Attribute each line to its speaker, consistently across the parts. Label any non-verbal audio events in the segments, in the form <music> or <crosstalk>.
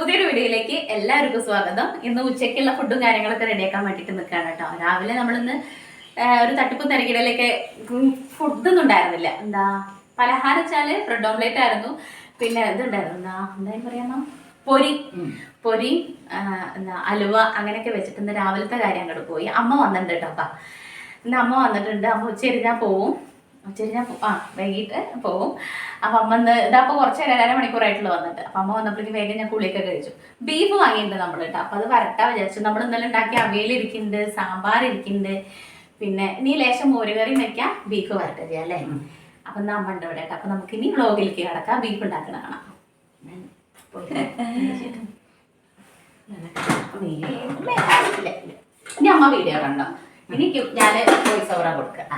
Speaker 1: പുതിയൊരു വീഡിയോയിലേക്ക് എല്ലാവർക്കും സ്വാഗതം ഇന്ന് ഉച്ചയ്ക്കുള്ള ഫുഡും കാര്യങ്ങളൊക്കെ റെഡിയാക്കാൻ വേണ്ടിയിട്ട് നിൽക്കുകയാണ് കേട്ടോ രാവിലെ നമ്മളിന്ന് ഒരു തട്ടിപ്പ് തിരക്കിടയിലൊക്കെ ഫുഡൊന്നും ഉണ്ടായിരുന്നില്ല എന്താ പലഹാരം വെച്ചാല് ബ്രെഡ് ഓംലേറ്റ് ആയിരുന്നു പിന്നെ ഇതുണ്ടായിരുന്നു എന്താ എന്തായാലും പറയാമോ പൊരി പൊരി എന്താ അലുവ അങ്ങനെയൊക്കെ വെച്ചിട്ട് രാവിലത്തെ കാര്യം അങ്ങോട്ട് പോയി അമ്മ വന്നിട്ടുണ്ട് കേട്ടോ അപ്പം ഇന്ന് അമ്മ വന്നിട്ടുണ്ട് അമ്മ ഉച്ചയിരുന്നാ പോവും ഉച്ചരി ഞാൻ ആ വൈകിട്ട് പോവും അപ്പൊ അമ്മ ഇന്ന് ഇതപ്പോൾ കുറച്ച് നേരം അര മണിക്കൂറായിട്ടുള്ള വന്നിട്ട് അപ്പൊ അമ്മ വന്നപ്പോഴേക്ക് വേഗം ഞാൻ കുളിയൊക്കെ കഴിച്ചു ബീഫ് വാങ്ങിയിട്ടുണ്ട് നമ്മൾ കേട്ടോ അത് വരട്ടാ വിചാരിച്ചു നമ്മൾ ഇന്നലെ ഉണ്ടാക്കിയ അവയിൽ ഇരിക്കുന്നുണ്ട് സാമ്പാർ ഇരിക്കുന്നുണ്ട് പിന്നെ ഇനി ലേശം മോരുകറി വെക്ക ബീഫ് വരട്ട ചെയ്യാം അല്ലേ അപ്പം ഇന്ന് അമ്മ ഉണ്ട് ഇവിടെ അപ്പൊ നമുക്ക് ഇനി വ്ളോഗിലേക്ക് കിടക്കാം ബീഫ് ഉണ്ടാക്കണ കാണാം ഇനി അമ്മ വീഡിയോ കണ്ടോ ഇനി ഞാൻ വോയിസ് ഓവറാ കൊടുക്കാം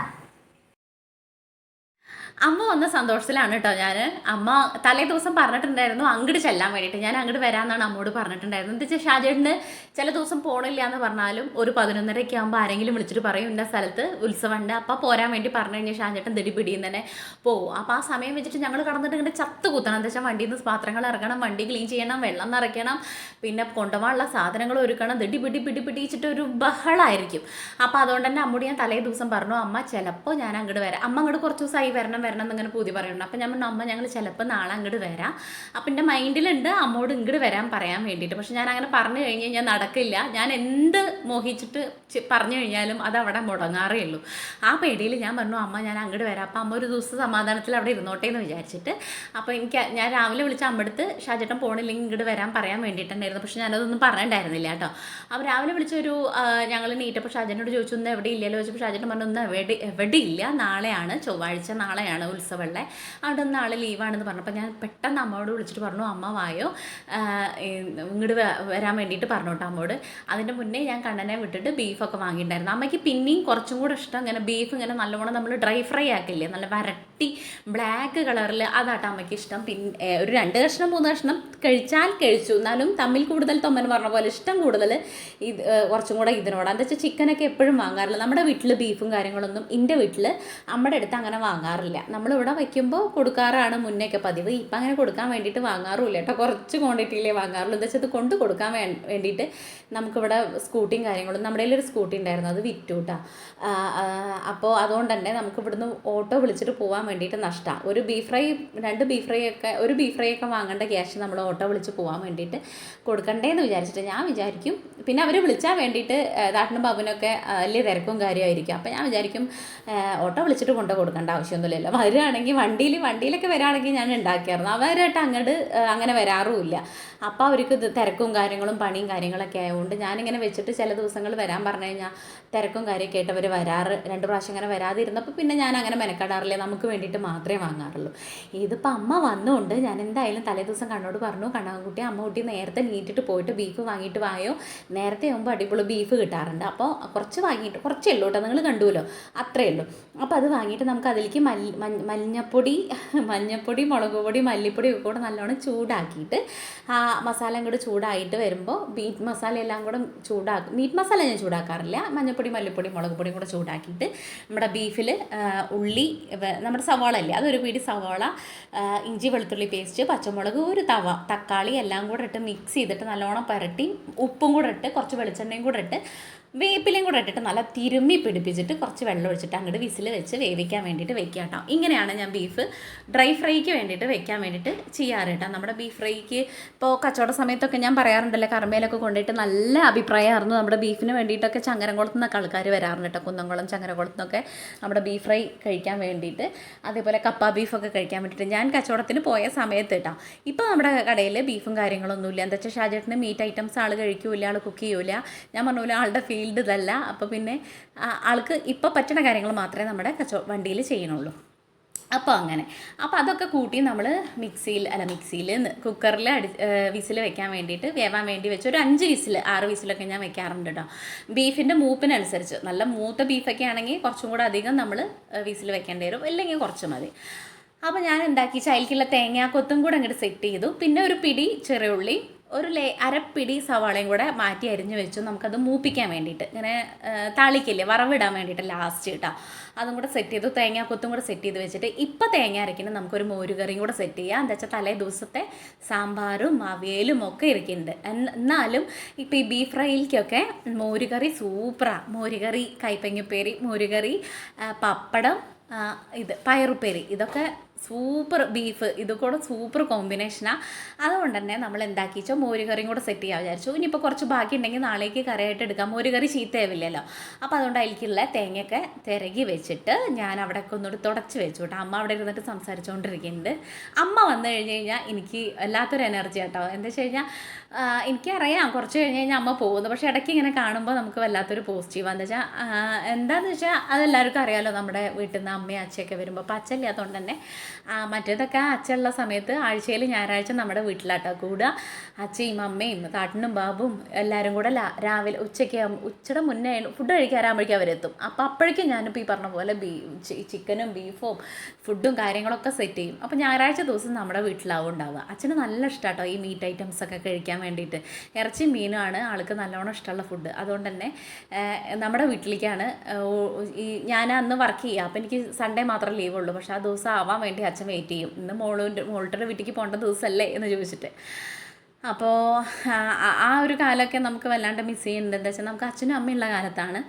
Speaker 1: അമ്മ വന്ന സന്തോഷത്തിലാണ് കേട്ടോ ഞാൻ അമ്മ തലേ ദിവസം പറഞ്ഞിട്ടുണ്ടായിരുന്നു അങ്ങോട്ട് ചെല്ലാൻ വേണ്ടിയിട്ട് ഞാൻ അങ്ങോട്ട് വരാമെന്നാണ് അമ്മോട് പറഞ്ഞിട്ടുണ്ടായിരുന്നത് എന്താ വെച്ചാൽ ഷാജേടിന് ചില ദിവസം പോകണില്ല എന്ന് പറഞ്ഞാലും ഒരു പതിനൊന്നരയ്ക്ക് ആകുമ്പോൾ ആരെങ്കിലും വിളിച്ചിട്ട് പറയും ഇന്ന സ്ഥലത്ത് ഉത്സവമുണ്ട് അപ്പം പോരാൻ വേണ്ടി പറഞ്ഞു കഴിഞ്ഞാൽ ഷാജേട്ടൻ ദടിപിടിയും തന്നെ പോകും അപ്പോൾ ആ സമയം വെച്ചിട്ട് ഞങ്ങൾ കടന്നിട്ട് ഇങ്ങനെ ചത്ത് കുത്തണം എന്താ വെച്ചാൽ വണ്ടിയിൽ നിന്ന് പാത്രങ്ങൾ ഇറക്കണം വണ്ടി ക്ലീൻ ചെയ്യണം വെള്ളം നിറയ്ക്കണം പിന്നെ കൊണ്ടുപോകാനുള്ള സാധനങ്ങൾ ഒരുക്കണം ദടി പിടി പിടി പിടിച്ചിട്ട് ഒരു ബഹളായിരിക്കും അപ്പോൾ അതുകൊണ്ട് തന്നെ അമ്മോട് ഞാൻ തലേ ദിവസം പറഞ്ഞു അമ്മ ചിലപ്പോൾ ഞാൻ അങ്ങോട്ട് വരാം അമ്മ അങ്ങോട്ട് കുറച്ച് ദിവസമായി വരണം വരണം എന്നിങ്ങനെ പൂതി പറയുന്നുണ്ട് അപ്പം ഞാൻ പറഞ്ഞു അമ്മ ഞങ്ങൾ ചിലപ്പോൾ നാളെ അങ്ങോട്ട് വരാം അപ്പം എൻ്റെ മൈൻഡിലുണ്ട് അമ്മോട് ഇങ്ങോട്ട് വരാൻ പറയാൻ വേണ്ടിയിട്ട് പക്ഷെ ഞാൻ അങ്ങനെ പറഞ്ഞു കഴിഞ്ഞ് കഴിഞ്ഞാൽ നടക്കില്ല ഞാൻ എന്ത് മോഹിച്ചിട്ട് പറഞ്ഞു കഴിഞ്ഞാലും അത് അവിടെ മുടങ്ങാറേ ഉള്ളൂ ആ പേടിയിൽ ഞാൻ പറഞ്ഞു അമ്മ ഞാൻ അങ്ങോട്ട് വരാം അപ്പം അമ്മ ഒരു ദിവസം സമാധാനത്തിൽ അവിടെ ഇരുന്നോട്ടെ എന്ന് വിചാരിച്ചിട്ട് അപ്പോൾ എനിക്ക് ഞാൻ രാവിലെ വിളിച്ച അമ്മടുത്ത് ഷാജേട്ടൻ പോണില്ലെങ്കിൽ ഇങ്ങോട്ട് വരാൻ പറയാൻ വേണ്ടിയിട്ടുണ്ടായിരുന്നു പക്ഷെ ഞാനതൊന്നും പറഞ്ഞിട്ടുണ്ടായിരുന്നില്ല കേട്ടോ അപ്പം രാവിലെ വിളിച്ചൊരു ഞങ്ങൾ നീട്ടപ്പോൾ ഷാജനോട് ചോദിച്ചു ഒന്ന് എവിടെ ഇല്ലല്ലോ ചോദിച്ചപ്പോൾ ഷാജൻ പറഞ്ഞു ഒന്ന് എവിടെ എവിടെ ഇല്ല നാളെയാണ് ചൊവ്വാഴ്ച നാളെയാണ് ആണ് ഉത്സവമുള്ളത് അവിടെ നാളെ ലീവാണെന്ന് പറഞ്ഞപ്പോൾ ഞാൻ പെട്ടെന്ന് അമ്മയോട് വിളിച്ചിട്ട് പറഞ്ഞു അമ്മ വായോ ഇങ്ങോട്ട് വരാൻ വേണ്ടിയിട്ട് പറഞ്ഞു കേട്ടോ അമ്മോട് അതിൻ്റെ മുന്നേ ഞാൻ കണ്ണനെ വിട്ടിട്ട് ബീഫൊക്കെ വാങ്ങിയിട്ടുണ്ടായിരുന്നു അമ്മയ്ക്ക് പിന്നെയും കുറച്ചും കൂടെ ഇഷ്ടം ഇങ്ങനെ ബീഫ് ഇങ്ങനെ നല്ലവണ്ണം നമ്മൾ ഡ്രൈ ഫ്രൈ ആക്കില്ലേ നല്ല വരട്ടി ബ്ലാക്ക് കളറിൽ അതാട്ടോ അമ്മയ്ക്ക് ഇഷ്ടം പിന്നെ ഒരു രണ്ട് കഷ്ണം മൂന്ന് കഷ്ണം കഴിച്ചാൽ കഴിച്ചു എന്നാലും തമ്മിൽ കൂടുതൽ തൊമ്മൻ പറഞ്ഞ പോലെ ഇഷ്ടം കൂടുതൽ ഇത് കുറച്ചും കൂടെ ഇതിനോട് എന്താ വെച്ചാൽ ചിക്കനൊക്കെ എപ്പോഴും വാങ്ങാറില്ല നമ്മുടെ വീട്ടിൽ ബീഫും കാര്യങ്ങളൊന്നും എൻ്റെ വീട്ടിൽ നമ്മുടെ അടുത്ത് അങ്ങനെ വാങ്ങാറില്ല നമ്മളിവിടെ വയ്ക്കുമ്പോൾ കൊടുക്കാറാണ് മുന്നേക്കെ പതിവ് ഇപ്പം അങ്ങനെ കൊടുക്കാൻ വേണ്ടിയിട്ട് വാങ്ങാറുമില്ല കേട്ടോ കുറച്ച് ക്വാണ്ടിറ്റിയിലേ വാങ്ങാറുള്ളൂ എന്താ വെച്ചാൽ കൊണ്ട് കൊടുക്കാൻ വേ വേണ്ടിയിട്ട് നമുക്കിവിടെ സ്കൂട്ടിയും കാര്യങ്ങളും നമ്മുടെ ഒരു സ്കൂട്ടി ഉണ്ടായിരുന്നു അത് വിറ്റു കേട്ടോ അപ്പോൾ അതുകൊണ്ട് തന്നെ നമുക്ക് ഇവിടുന്ന് ഓട്ടോ വിളിച്ചിട്ട് പോകാൻ വേണ്ടിയിട്ട് നഷ്ടമാണ് ഒരു ബീഫ് ഫ്രൈ രണ്ട് ബീഫ് ഫ്രൈ ഒക്കെ ഒരു ബീഫ് ഫ്രൈ ഒക്കെ വാങ്ങേണ്ട ക്യാഷ് നമ്മൾ ഓട്ടോ വിളിച്ച് പോകാൻ വേണ്ടിയിട്ട് കൊടുക്കണ്ടേന്ന് വിചാരിച്ചിട്ട് ഞാൻ വിചാരിക്കും പിന്നെ അവർ വിളിച്ചാൽ വേണ്ടിയിട്ട് ദാട്ടനും ബാബുനൊക്കെ വലിയ തിരക്കും കാര്യമായിരിക്കും അപ്പോൾ ഞാൻ വിചാരിക്കും ഓട്ടോ വിളിച്ചിട്ട് കൊണ്ട് കൊടുക്കേണ്ട ആവശ്യമൊന്നുമില്ലല്ലോ വരുവാണെങ്കിൽ വണ്ടിയിൽ വണ്ടിയിലൊക്കെ വരാണെങ്കിൽ ഞാൻ ഉണ്ടാക്കിയായിരുന്നു അവരായിട്ട് അങ്ങോട്ട് അങ്ങനെ വരാറുമില്ല അപ്പോൾ അവർക്ക് തിരക്കും കാര്യങ്ങളും പണിയും കാര്യങ്ങളൊക്കെ ആയതുകൊണ്ട് ഞാനിങ്ങനെ വെച്ചിട്ട് ചില ദിവസങ്ങൾ വരാൻ പറഞ്ഞു കഴിഞ്ഞാൽ തിരക്കും കാര്യമൊക്കെ ആയിട്ട് അവർ വരാറ് രണ്ട് പ്രാവശ്യം അങ്ങനെ വരാതിരുന്നപ്പോൾ പിന്നെ ഞാൻ അങ്ങനെ മെനക്കെടാറില്ല നമുക്ക് വേണ്ടിയിട്ട് മാത്രമേ വാങ്ങാറുള്ളൂ ഇതിപ്പോൾ അമ്മ വന്നുകൊണ്ട് ഞാൻ എന്തായാലും ദിവസം കണ്ണോട് പറഞ്ഞു കണ്ണാൻകുട്ടി അമ്മ കുട്ടി നേരത്തെ നീറ്റിട്ട് പോയിട്ട് ബീഫ് വാങ്ങിയിട്ട് വായോ നേരത്തെ ആകുമ്പോൾ അടിപൊളി ബീഫ് കിട്ടാറുണ്ട് അപ്പോൾ കുറച്ച് വാങ്ങിയിട്ട് കുറച്ചേ ഉള്ളൂ കേട്ടോ നിങ്ങൾ കണ്ടുവല്ലോ അത്രയേ ഉള്ളൂ അപ്പോൾ അത് വാങ്ങിയിട്ട് നമുക്ക് അതിലേക്ക് മല്ലി മഞ്ഞപ്പൊടി <laughs> മഞ്ഞപ്പൊടി മുളക് പൊടി മല്ലിപ്പൊടി ഒക്കെ കൂടെ നല്ലോണം ചൂടാക്കിയിട്ട് ആ മസാല കൂടെ ചൂടായിട്ട് വരുമ്പോൾ മീറ്റ് മസാല എല്ലാം കൂടെ ചൂടാക്കും മീറ്റ് മസാല ഞാൻ ചൂടാക്കാറില്ല മഞ്ഞപ്പൊടി മല്ലിപ്പൊടി മുളക് പൊടിയും കൂടെ ചൂടാക്കിയിട്ട് നമ്മുടെ ബീഫിൽ ഉള്ളി നമ്മുടെ സവാള അല്ലേ അതൊരു പീടി സവാള ഇഞ്ചി വെളുത്തുള്ളി പേസ്റ്റ് പച്ചമുളക് ഒരു തവ തക്കാളി എല്ലാം കൂടെ ഇട്ട് മിക്സ് ചെയ്തിട്ട് നല്ലോണം പുരട്ടി ഉപ്പും കൂടെ ഇട്ട് കുറച്ച് വെളിച്ചെണ്ണയും കൂടെ ഇട്ട് വേപ്പിലയും കൂടെ ഇട്ടിട്ട് നല്ല തിരുമ്മി പിടിപ്പിച്ചിട്ട് കുറച്ച് വെള്ളം ഒഴിച്ചിട്ട് അങ്ങോട്ട് വിസിൽ വെച്ച് വേവിക്കാൻ വേണ്ടിയിട്ട് വെക്കുക കേട്ടോ ഇങ്ങനെയാണ് ഞാൻ ബീഫ് ഡ്രൈ ഫ്രൈക്ക് വേണ്ടിയിട്ട് വെക്കാൻ വേണ്ടിയിട്ട് ചെയ്യാറ് കേട്ടോ നമ്മുടെ ബീഫ് ഫ്രൈക്ക് ഇപ്പോൾ കച്ചവട സമയത്തൊക്കെ ഞാൻ പറയാറുണ്ടല്ലോ കർമ്മയിലൊക്കെ കൊണ്ടിട്ട് നല്ല അഭിപ്രായമായിരുന്നു നമ്മുടെ ബീഫിന് വേണ്ടിയിട്ടൊക്കെ ചങ്ങരംകുളത്ത് നിന്നൊക്കെ ആൾക്കാർ വരാറുണ്ട് കേട്ടോ കുന്നംകുളം നിന്നൊക്കെ നമ്മുടെ ബീഫ് ഫ്രൈ കഴിക്കാൻ വേണ്ടിയിട്ട് അതേപോലെ കപ്പ ബീഫൊക്കെ കഴിക്കാൻ വേണ്ടിയിട്ട് ഞാൻ കച്ചവടത്തിന് പോയ സമയത്ത് കേട്ടോ ഇപ്പോൾ നമ്മുടെ കടയിൽ ബീഫും കാര്യങ്ങളൊന്നുമില്ല എന്താ വെച്ചാൽ ഷാജേട്ടിന് മീറ്റ് ഐറ്റംസ് ആൾ കഴിക്കൂല ആൾ കുക്ക് ചെയ്യൂല ഞാൻ പറഞ്ഞ പോലെ ആളുടെ ഫീൽ സ്കെയിൽഡ് ഇതല്ല അപ്പോൾ പിന്നെ ആൾക്ക് ഇപ്പോൾ പറ്റുന്ന കാര്യങ്ങൾ മാത്രമേ നമ്മുടെ കച്ചോ വണ്ടിയിൽ ചെയ്യണുള്ളൂ അപ്പോൾ അങ്ങനെ അപ്പോൾ അതൊക്കെ കൂട്ടി നമ്മൾ മിക്സിയിൽ അല്ല മിക്സിയിൽ കുക്കറിൽ അടി വിസിൽ വെക്കാൻ വേണ്ടിയിട്ട് വേവാൻ വേണ്ടി വെച്ച് ഒരു അഞ്ച് വിസിൽ ആറ് വിസിലൊക്കെ ഞാൻ വെക്കാറുണ്ട് കേട്ടോ ബീഫിൻ്റെ മൂപ്പിനനുസരിച്ച് നല്ല മൂത്ത ബീഫൊക്കെ ആണെങ്കിൽ കുറച്ചും കൂടെ അധികം നമ്മൾ വിസിൽ വെക്കേണ്ടി വരും അല്ലെങ്കിൽ കുറച്ച് മതി അപ്പോൾ ഞാൻ എന്താക്കി ചൈൽക്കുള്ള തേങ്ങാക്കൊത്തും കൂടെ അങ്ങോട്ട് സെറ്റ് ചെയ്തു പിന്നെ ഒരു പിടി ചെറിയുള്ളി ഒരു ലേ അരപ്പിടി സവാളയും കൂടെ മാറ്റി അരിഞ്ഞ് വെച്ചു നമുക്കത് മൂപ്പിക്കാൻ വേണ്ടിയിട്ട് ഇങ്ങനെ തളിക്കില്ലേ വറവിടാൻ വേണ്ടിയിട്ട് ലാസ്റ്റ് കേട്ടോ അതും കൂടെ സെറ്റ് ചെയ്തു തേങ്ങ കൊത്തും കൂടെ സെറ്റ് ചെയ്ത് വെച്ചിട്ട് ഇപ്പോൾ തേങ്ങ അരയ്ക്കുന്നത് നമുക്കൊരു മോരുകറിയും കൂടെ സെറ്റ് ചെയ്യാം എന്താ വെച്ചാൽ തലേ ദിവസത്തെ സാമ്പാറും അവിയലും ഒക്കെ ഇരിക്കുന്നുണ്ട് എന്നാലും ഇപ്പം ഈ ബീഫ് ഫ്രൈയിലേക്കൊക്കെ മോരുകറി സൂപ്പറാണ് മോരുകറി കൈപ്പങ്ങപ്പേരി മോരുകറി പപ്പടം ഇത് പയറുപ്പേരി ഇതൊക്കെ സൂപ്പർ ബീഫ് ഇത് കൂടെ സൂപ്പർ കോമ്പിനേഷനാണ് അതുകൊണ്ട് തന്നെ നമ്മൾ എന്താക്കി വെച്ചാൽ മോരുകറിയും കൂടെ സെറ്റ് ചെയ്യാൻ വിചാരിച്ചു ഇനിയിപ്പോൾ കുറച്ച് ബാക്കി ഉണ്ടെങ്കിൽ നാളേക്ക് കറിയായിട്ട് എടുക്കാം മോരുകറി ചീത്തയാവില്ലല്ലോ അപ്പോൾ അതുകൊണ്ട് അതിലേക്കുള്ള തേങ്ങയൊക്കെ തിരകി വെച്ചിട്ട് ഞാൻ ഒക്കെ ഒന്നുകൂടി തുടച്ച് വെച്ചു കേട്ടോ അമ്മ അവിടെ ഇരുന്നിട്ട് സംസാരിച്ചുകൊണ്ടിരിക്കുന്നുണ്ട് അമ്മ വന്നു കഴിഞ്ഞ് കഴിഞ്ഞാൽ എനിക്ക് വല്ലാത്തൊരു എനർജി കേട്ടോ എന്താ വെച്ച് കഴിഞ്ഞാൽ എനിക്കറിയാം കുറച്ച് കഴിഞ്ഞ് കഴിഞ്ഞാൽ അമ്മ പോകുന്നു പക്ഷേ ഇടയ്ക്ക് ഇങ്ങനെ കാണുമ്പോൾ നമുക്ക് വല്ലാത്തൊരു പോസിറ്റീവ് എന്താ വെച്ചാൽ എന്താണെന്ന് വെച്ചാൽ അതെല്ലാവർക്കും അറിയാമല്ലോ നമ്മുടെ വീട്ടിൽ നിന്ന് അമ്മയും അച്ഛയൊക്കെ വരുമ്പോൾ അപ്പം അച്ഛൻ ഇല്ലാത്തതുകൊണ്ട് തന്നെ മറ്റേതൊക്കെ അച്ഛനുള്ള സമയത്ത് ആഴ്ചയിൽ ഞായറാഴ്ച നമ്മുടെ വീട്ടിലാട്ടോ കൂടുക അച്ഛയും അമ്മയും താട്ടനും ബാബും എല്ലാവരും കൂടെ രാവിലെ ഉച്ചയ്ക്ക് ഉച്ചയുടെ മുന്നേ ഫുഡ് കഴിക്കാറാകുമ്പോഴേക്കും അവരെത്തും അപ്പോൾ അപ്പോഴേക്കും ഞാനിപ്പോൾ ഈ പറഞ്ഞ പോലെ ബീ ചിക്കനും ബീഫും ഫുഡും കാര്യങ്ങളൊക്കെ സെറ്റ് ചെയ്യും അപ്പോൾ ഞായറാഴ്ച ദിവസം നമ്മുടെ വീട്ടിലാവും ഉണ്ടാവുക അച്ഛന് നല്ല ഇഷ്ടമാട്ടോ ഈ മീറ്റ് ഐറ്റംസ് ഒക്കെ കഴിക്കാൻ വേണ്ടിയിട്ട് ഇറച്ചി മീനുമാണ് ആൾക്ക് നല്ലോണം ഇഷ്ടമുള്ള ഫുഡ് അതുകൊണ്ട് തന്നെ നമ്മുടെ വീട്ടിലേക്കാണ് ഈ ഞാൻ അന്ന് വർക്ക് ചെയ്യുക അപ്പോൾ എനിക്ക് സൺഡേ മാത്രമേ ലീവുള്ളൂ പക്ഷേ ആ ദിവസം ആവാൻ വേണ്ടി വേണ്ടിയിട്ട് അച്ഛൻ വെയിറ്റ് ചെയ്യും ഇന്ന് മോളിൻ്റെ മോൾട്ടർ വീട്ടിലേക്ക് പോകേണ്ട ദിവസമല്ലേ എന്ന് ചോദിച്ചിട്ട് അപ്പോൾ ആ ഒരു കാലമൊക്കെ നമുക്ക് വല്ലാണ്ട് മിസ് ചെയ്യുന്നുണ്ട് എന്താ വെച്ചാൽ നമുക്ക് അച്ഛനും അമ്മയുള്ള കാലത്താണ്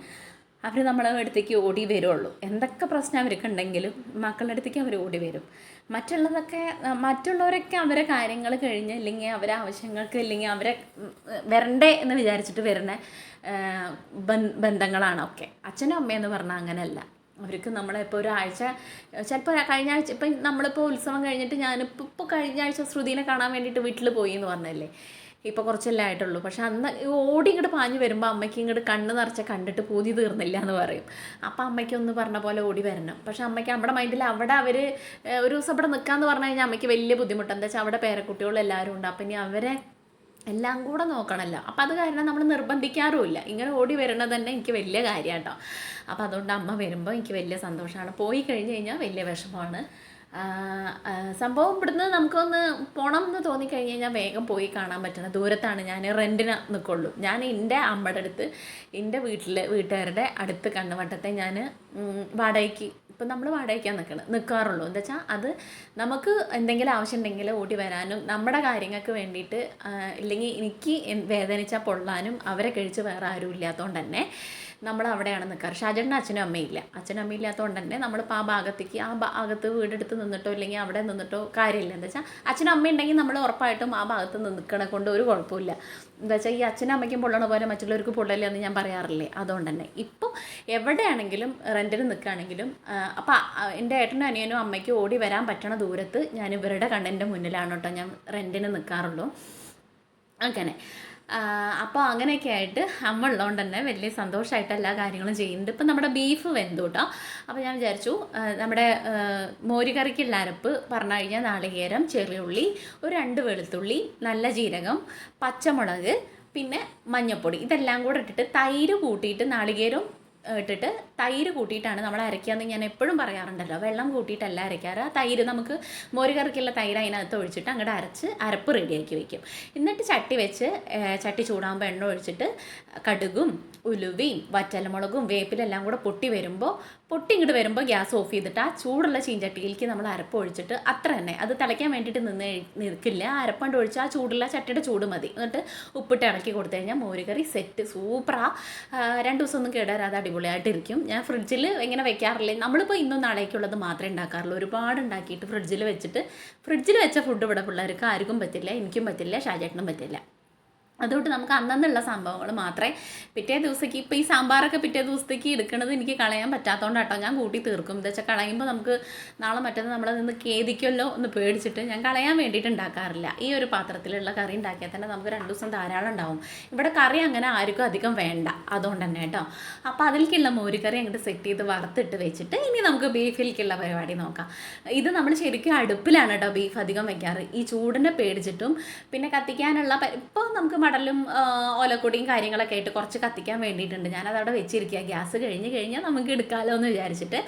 Speaker 1: അവർ നമ്മളെ അടുത്തേക്ക് ഓടി വരുള്ളൂ എന്തൊക്കെ പ്രശ്നം അവർക്ക് ഉണ്ടെങ്കിലും മക്കളുടെ അടുത്തേക്ക് അവർ ഓടി വരും മറ്റുള്ളതൊക്കെ മറ്റുള്ളവരൊക്കെ അവരെ കാര്യങ്ങൾ കഴിഞ്ഞ് ഇല്ലെങ്കിൽ അവരെ ആവശ്യങ്ങൾക്ക് ഇല്ലെങ്കിൽ അവരെ വരണ്ടേ എന്ന് വിചാരിച്ചിട്ട് വരുന്ന ബന്ധങ്ങളാണ് ഒക്കെ അച്ഛനും അമ്മയെന്ന് പറഞ്ഞാൽ അങ്ങനെയല്ല അവർക്ക് ഇപ്പോൾ ഒരാഴ്ച ചിലപ്പോൾ കഴിഞ്ഞ ആഴ്ച ഇപ്പം നമ്മളിപ്പോൾ ഉത്സവം കഴിഞ്ഞിട്ട് ഞാനിപ്പോൾ ഇപ്പോൾ കഴിഞ്ഞ ആഴ്ച ശ്രുതിനെ കാണാൻ വേണ്ടിയിട്ട് വീട്ടിൽ പോയി എന്ന് പറഞ്ഞല്ലേ ഇപ്പോൾ കുറച്ചല്ലേ ആയിട്ടുള്ളൂ പക്ഷെ അന്ന് ഓടി ഇങ്ങോട്ട് പാഞ്ഞു വരുമ്പോൾ അമ്മയ്ക്ക് ഇങ്ങോട്ട് കണ്ണ് നിറച്ച കണ്ടിട്ട് പൂതി തീർന്നില്ല എന്ന് പറയും അപ്പോൾ അമ്മയ്ക്ക് ഒന്ന് പറഞ്ഞ പോലെ ഓടി വരണം പക്ഷെ അമ്മയ്ക്ക് നമ്മുടെ മൈൻഡിൽ അവിടെ അവർ ഒരു ദിവസം അവിടെ നിൽക്കാമെന്ന് പറഞ്ഞു കഴിഞ്ഞാൽ അമ്മയ്ക്ക് വലിയ ബുദ്ധിമുട്ട് എന്താ വെച്ചാൽ അവിടെ പേരക്കുട്ടികളെല്ലാവരും ഉണ്ട് അപ്പം ഇനി അവരെ എല്ലാം കൂടെ നോക്കണമല്ലോ അപ്പം അത് കാരണം നമ്മൾ നിർബന്ധിക്കാറുമില്ല ഇങ്ങനെ ഓടി വരണത് തന്നെ എനിക്ക് വലിയ കാര്യമാണ് കേട്ടോ അപ്പോൾ അതുകൊണ്ട് അമ്മ വരുമ്പോൾ എനിക്ക് വലിയ സന്തോഷമാണ് പോയി കഴിഞ്ഞ് കഴിഞ്ഞാൽ വലിയ വിഷമമാണ് സംഭവം ഇവിടുന്ന് നമുക്കൊന്ന് പോണം എന്ന് തോന്നിക്കഴിഞ്ഞ് കഴിഞ്ഞാൽ വേഗം പോയി കാണാൻ പറ്റണ ദൂരത്താണ് ഞാൻ റെൻറ്റിന് നിൽക്കുള്ളൂ ഞാൻ എൻ്റെ അമ്മയുടെ അടുത്ത് എൻ്റെ വീട്ടിൽ വീട്ടുകാരുടെ അടുത്ത് കണ്ണുവട്ടത്തെ ഞാൻ വാടകയ്ക്ക് ഇപ്പം നമ്മൾ വാടകയ്ക്കാൻ നിൽക്കണം നിൽക്കാറുള്ളൂ എന്താ വെച്ചാൽ അത് നമുക്ക് എന്തെങ്കിലും ആവശ്യം ഉണ്ടെങ്കിൽ ഓടി വരാനും നമ്മുടെ കാര്യങ്ങൾക്ക് വേണ്ടിയിട്ട് ഇല്ലെങ്കിൽ എനിക്ക് വേദനിച്ചാൽ പൊള്ളാനും അവരെ കഴിച്ച് വേറെ ആരും ഇല്ലാത്തതുകൊണ്ട് തന്നെ നമ്മൾ അവിടെയാണ് നിൽക്കാറ് ഷാജേട്ടന് അച്ഛനും അമ്മയില്ല അച്ഛനും ഇല്ലാത്തതുകൊണ്ട് തന്നെ നമ്മളിപ്പോൾ ആ ഭാഗത്തേക്ക് ആ ഭാഗത്ത് വീടെടുത്ത് നിന്നിട്ടോ അല്ലെങ്കിൽ അവിടെ നിന്നിട്ടോ കാര്യമില്ല എന്താ വെച്ചാൽ അച്ഛനും അമ്മ ഉണ്ടെങ്കിൽ നമ്മൾ ഉറപ്പായിട്ടും ആ ഭാഗത്ത് നിൽക്കണ കൊണ്ട് ഒരു കുഴപ്പമില്ല എന്താ വെച്ചാൽ ഈ അച്ഛനും അമ്മയ്ക്കും പൊള്ളണ പോലെ മറ്റുള്ളവർക്ക് പൊള്ളല്ലേ എന്ന് ഞാൻ പറയാറില്ലേ അതുകൊണ്ട് തന്നെ ഇപ്പോൾ എവിടെയാണെങ്കിലും റെൻറ്റിന് നിൽക്കുകയാണെങ്കിലും അപ്പം എൻ്റെ ഏട്ടനും അനിയനും അമ്മയ്ക്ക് ഓടി വരാൻ പറ്റണ ദൂരത്ത് ഞാൻ ഇവരുടെ കണ്ണിൻ്റെ മുന്നിലാണ് കേട്ടോ ഞാൻ റെൻറ്റിന് നിൽക്കാറുള്ളൂ അങ്ങനെ അപ്പോൾ അങ്ങനെയൊക്കെ ആയിട്ട് അമ്മ ഉള്ളതുകൊണ്ട് തന്നെ വലിയ സന്തോഷമായിട്ട് എല്ലാ കാര്യങ്ങളും ചെയ്യുന്നുണ്ട് ഇപ്പം നമ്മുടെ ബീഫ് വെന്തു കേട്ടോ അപ്പോൾ ഞാൻ വിചാരിച്ചു നമ്മുടെ മോരുകറിക്കുള്ള അരപ്പ് പറഞ്ഞു കഴിഞ്ഞാൽ നാളികേരം ചെറിയുള്ളി ഒരു രണ്ട് വെളുത്തുള്ളി നല്ല ജീരകം പച്ചമുളക് പിന്നെ മഞ്ഞൾപ്പൊടി ഇതെല്ലാം കൂടെ ഇട്ടിട്ട് തൈര് കൂട്ടിയിട്ട് നാളികേരവും ഇട്ടിട്ട് തൈര് കൂട്ടിയിട്ടാണ് നമ്മൾ അരയ്ക്കുകയെന്ന് ഞാൻ എപ്പോഴും പറയാറുണ്ടല്ലോ വെള്ളം കൂട്ടിയിട്ടല്ല അരയ്ക്കാറ് ആ തൈര് നമുക്ക് മോര് കറിക്കുള്ള തൈര് അതിനകത്ത് ഒഴിച്ചിട്ട് അങ്ങോട്ട് അരച്ച് അരപ്പ് റെഡിയാക്കി വയ്ക്കും എന്നിട്ട് ചട്ടി വെച്ച് ചട്ടി ചൂടാകുമ്പോൾ എണ്ണ ഒഴിച്ചിട്ട് കടുകും ഉലുവയും വറ്റൽമുളകും വേപ്പിലെല്ലാം കൂടെ പൊട്ടി വരുമ്പോൾ പൊട്ടി ഇങ്ങോട്ട് വരുമ്പോൾ ഗ്യാസ് ഓഫ് ചെയ്തിട്ട് ആ ചൂടുള്ള ചീഞ്ചട്ടിയിലേക്ക് നമ്മൾ അരപ്പ് ഒഴിച്ചിട്ട് അത്ര തന്നെ അത് തിളയ്ക്കാൻ വേണ്ടിയിട്ട് നിന്ന് നിൽക്കില്ല ആ അരപ്പണ്ട് ഒഴിച്ച് ആ ചൂടുള്ള ചട്ടിയുടെ ചൂട് മതി എന്നിട്ട് ഉപ്പിട്ട് ഇറക്കി കൊടുത്തു കഴിഞ്ഞാൽ മോരുകറി സെറ്റ് സൂപ്പറാ രണ്ട് ദിവസം ഒന്നും അടിപൊളിയായിട്ട് അടിപൊളിയായിട്ടിരിക്കും ഞാൻ ഫ്രിഡ്ജിൽ എങ്ങനെ വെക്കാറില്ലേ നമ്മളിപ്പോൾ ഇന്നും നാളേക്കുള്ളത് മാത്രമേ ഉണ്ടാക്കാറുള്ളൂ ഒരുപാട് ഉണ്ടാക്കിയിട്ട് ഫ്രിഡ്ജിൽ വെച്ചിട്ട് ഫ്രിഡ്ജിൽ വെച്ച ഫുഡ് ഇവിടെ പിള്ളേർക്ക് ആർക്കും പറ്റില്ല എനിക്കും പറ്റില്ല ഷാജേട്ടനും പറ്റില്ല അതുകൊണ്ട് നമുക്ക് അന്നന്നുള്ള സംഭവങ്ങൾ മാത്രമേ പിറ്റേ ദിവസത്തേക്ക് ഇപ്പോൾ ഈ സാമ്പാറൊക്കെ പിറ്റേ ദിവസത്തേക്ക് എടുക്കുന്നത് എനിക്ക് കളയാൻ പറ്റാത്തതുകൊണ്ട് കേട്ടോ ഞാൻ കൂട്ടി തീർക്കും എന്താ വെച്ചാൽ കളയുമ്പോൾ നമുക്ക് നാളെ മറ്റന്ന് നമ്മൾ നിന്ന് കേദിക്കല്ലോ എന്ന് പേടിച്ചിട്ട് ഞാൻ കളയാൻ വേണ്ടിയിട്ട് ഉണ്ടാക്കാറില്ല ഈ ഒരു പാത്രത്തിലുള്ള കറി ഉണ്ടാക്കിയാൽ തന്നെ നമുക്ക് രണ്ട് ദിവസം ധാരാളം ഉണ്ടാവും ഇവിടെ കറി അങ്ങനെ ആർക്കും അധികം വേണ്ട അതുകൊണ്ട് തന്നെ കേട്ടോ അപ്പോൾ അതിലേക്കുള്ള മോരുകറി അങ്ങോട്ട് സെറ്റ് ചെയ്ത് വറുത്തിട്ട് വെച്ചിട്ട് ഇനി നമുക്ക് ബീഫിലേക്കുള്ള പരിപാടി നോക്കാം ഇത് നമ്മൾ ശരിക്കും അടുപ്പിലാണ് കേട്ടോ ബീഫ് അധികം വയ്ക്കാറ് ഈ ചൂടിനെ പേടിച്ചിട്ടും പിന്നെ കത്തിക്കാനുള്ള ഇപ്പോൾ നമുക്ക് മടലും ഓലക്കൊടിയും കാര്യങ്ങളൊക്കെ ആയിട്ട് കുറച്ച് കത്തിക്കാൻ വേണ്ടിയിട്ടുണ്ട് ഞാനതവിടെ വെച്ചിരിക്കുക ഗ്യാസ് കഴിഞ്ഞ് കഴിഞ്ഞാൽ നമുക്ക് എടുക്കാമല്ലോ എന്ന് വിചാരിച്ചിട്ട്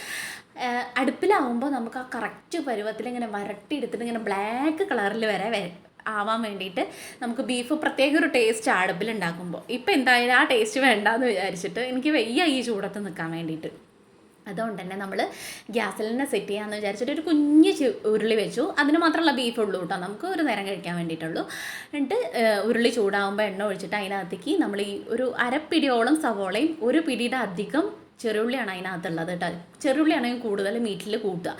Speaker 1: അടുപ്പിലാവുമ്പോൾ നമുക്ക് ആ കറക്റ്റ് പരുവത്തിൽ ഇങ്ങനെ വരട്ടിയെടുത്തിട്ട് ഇങ്ങനെ ബ്ലാക്ക് കളറിൽ വരെ ആവാൻ വേണ്ടിയിട്ട് നമുക്ക് ബീഫ് പ്രത്യേക ഒരു ടേസ്റ്റ് അടുപ്പിലുണ്ടാക്കുമ്പോൾ ഇപ്പോൾ എന്തായാലും ആ ടേസ്റ്റ് വേണ്ടെന്ന് വിചാരിച്ചിട്ട് എനിക്ക് വയ്യ ഈ ചൂടത്ത് നിൽക്കാൻ വേണ്ടിയിട്ട് അതുകൊണ്ട് തന്നെ നമ്മൾ ഗ്യാസിൽ തന്നെ സെറ്റ് ചെയ്യാമെന്ന് വിചാരിച്ചിട്ട് ഒരു കുഞ്ഞ് ഉരുളി വെച്ചു അതിന് മാത്രമല്ല ബീഫ് ഉള്ളൂ കേട്ടോ നമുക്ക് ഒരു നേരം കഴിക്കാൻ വേണ്ടിയിട്ടുള്ളൂ എന്നിട്ട് ഉരുളി ചൂടാകുമ്പോൾ എണ്ണ ഒഴിച്ചിട്ട് അതിനകത്തേക്ക് നമ്മൾ ഈ ഒരു അരപ്പിടിയോളം സവോളയും ഒരു പിടിയുടെ അധികം ചെറുള്ളിയാണ് അതിനകത്തുള്ളത് കേട്ടോ ചെറുള്ളിയാണെങ്കിൽ കൂടുതൽ മീറ്റിൽ കൂട്ടുക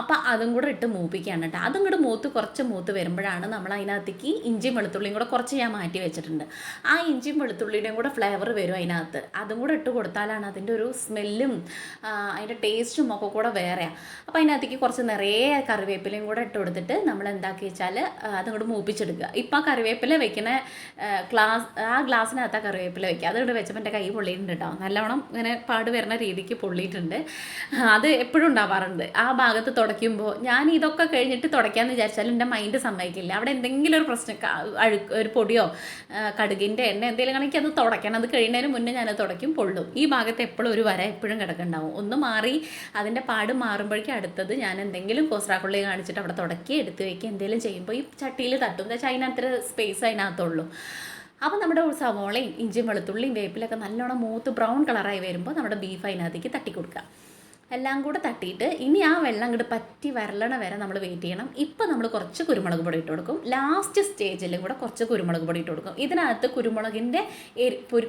Speaker 1: അപ്പോൾ അതും കൂടെ ഇട്ട് മൂപ്പിക്കുകയാണ് കേട്ടോ അതും കൂടെ മൂത്ത് കുറച്ച് മൂത്ത് വരുമ്പോഴാണ് നമ്മൾ അതിനകത്തേക്ക് ഇഞ്ചിയും വെളുത്തുള്ളിയും കൂടെ കുറച്ച് ഞാൻ മാറ്റി വെച്ചിട്ടുണ്ട് ആ ഇഞ്ചിയും വെളുത്തുള്ളിയുടെയും കൂടെ ഫ്ലേവർ വരും അതിനകത്ത് അതും കൂടെ ഇട്ട് കൊടുത്താലാണ് അതിൻ്റെ ഒരു സ്മെല്ലും അതിൻ്റെ ടേസ്റ്റും ഒക്കെ കൂടെ വേറെയാണ് അപ്പോൾ അതിനകത്തേക്ക് കുറച്ച് നിറയെ കറിവേപ്പിലയും കൂടെ ഇട്ട് കൊടുത്തിട്ട് നമ്മൾ എന്താക്കി വെച്ചാൽ കൂടെ മൂപ്പിച്ചെടുക്കുക ഇപ്പം കറിവേപ്പില വെക്കുന്ന ഗ്ലാസ് ആ ഗ്ലാസ്സിനകത്ത് ആ കറിവേപ്പില വെക്കുക അതങ്ങോട്ട് വെച്ചപ്പോൾ എൻ്റെ കൈ പൊള്ളിയിട്ടുണ്ട് കേട്ടോ നല്ലവണ്ണം ഇങ്ങനെ പാട് വരുന്ന രീതിക്ക് പൊള്ളിയിട്ടുണ്ട് അത് എപ്പോഴും ഉണ്ടാവാറുണ്ട് ആ ഭാഗത്ത് തുടയ്ക്കുമ്പോൾ ഞാൻ ഇതൊക്കെ കഴിഞ്ഞിട്ട് തുടയ്ക്കാമെന്ന് വിചാരിച്ചാൽ എൻ്റെ മൈൻഡ് സമ്മതിക്കില്ല അവിടെ എന്തെങ്കിലും ഒരു പ്രശ്നം അഴുക്ക് ഒരു പൊടിയോ കടുകിൻ്റെ എണ്ണ എന്തെങ്കിലും കണക്കി അത് തുടയ്ക്കണം അത് കഴിയുന്നതിന് മുന്നേ ഞാനത് തുടയ്ക്കും പൊള്ളും ഈ ഭാഗത്ത് എപ്പോഴും ഒരു വര എപ്പോഴും കിടക്കുന്നുണ്ടാവും ഒന്ന് മാറി അതിൻ്റെ പാട് മാറുമ്പോഴേക്കും അടുത്തത് ഞാൻ എന്തെങ്കിലും കോസ്രാക്കുള്ളി കാണിച്ചിട്ട് അവിടെ തുടക്കി എടുത്ത് വയ്ക്കുക എന്തെങ്കിലും ചെയ്യുമ്പോൾ ഈ ചട്ടിയിൽ തട്ടും എന്താ വെച്ചാൽ അതിനത്ര സ്പേസ് അതിനകത്തുള്ളൂ അപ്പോൾ നമ്മുടെ സവോളയും ഇഞ്ചിയും വെളുത്തുള്ളിയും വേപ്പിലൊക്കെ നല്ലോണം മൂത്ത് ബ്രൗൺ കളറായി വരുമ്പോൾ നമ്മുടെ ബീഫ് അതിനകത്തേക്ക് തട്ടി കൊടുക്കുക എല്ലാം കൂടെ തട്ടിയിട്ട് ഇനി ആ വെള്ളം അങ്ങോട്ട് പറ്റി വരളണ വരെ നമ്മൾ വെയിറ്റ് ചെയ്യണം ഇപ്പോൾ നമ്മൾ കുറച്ച് കുരുമുളക് പൊടി ഇട്ട് കൊടുക്കും ലാസ്റ്റ് സ്റ്റേജിൽ കൂടെ കുറച്ച് കുരുമുളക് പൊടി ഇട്ട് കൊടുക്കും ഇതിനകത്ത് കുരുമുളകിൻ്റെ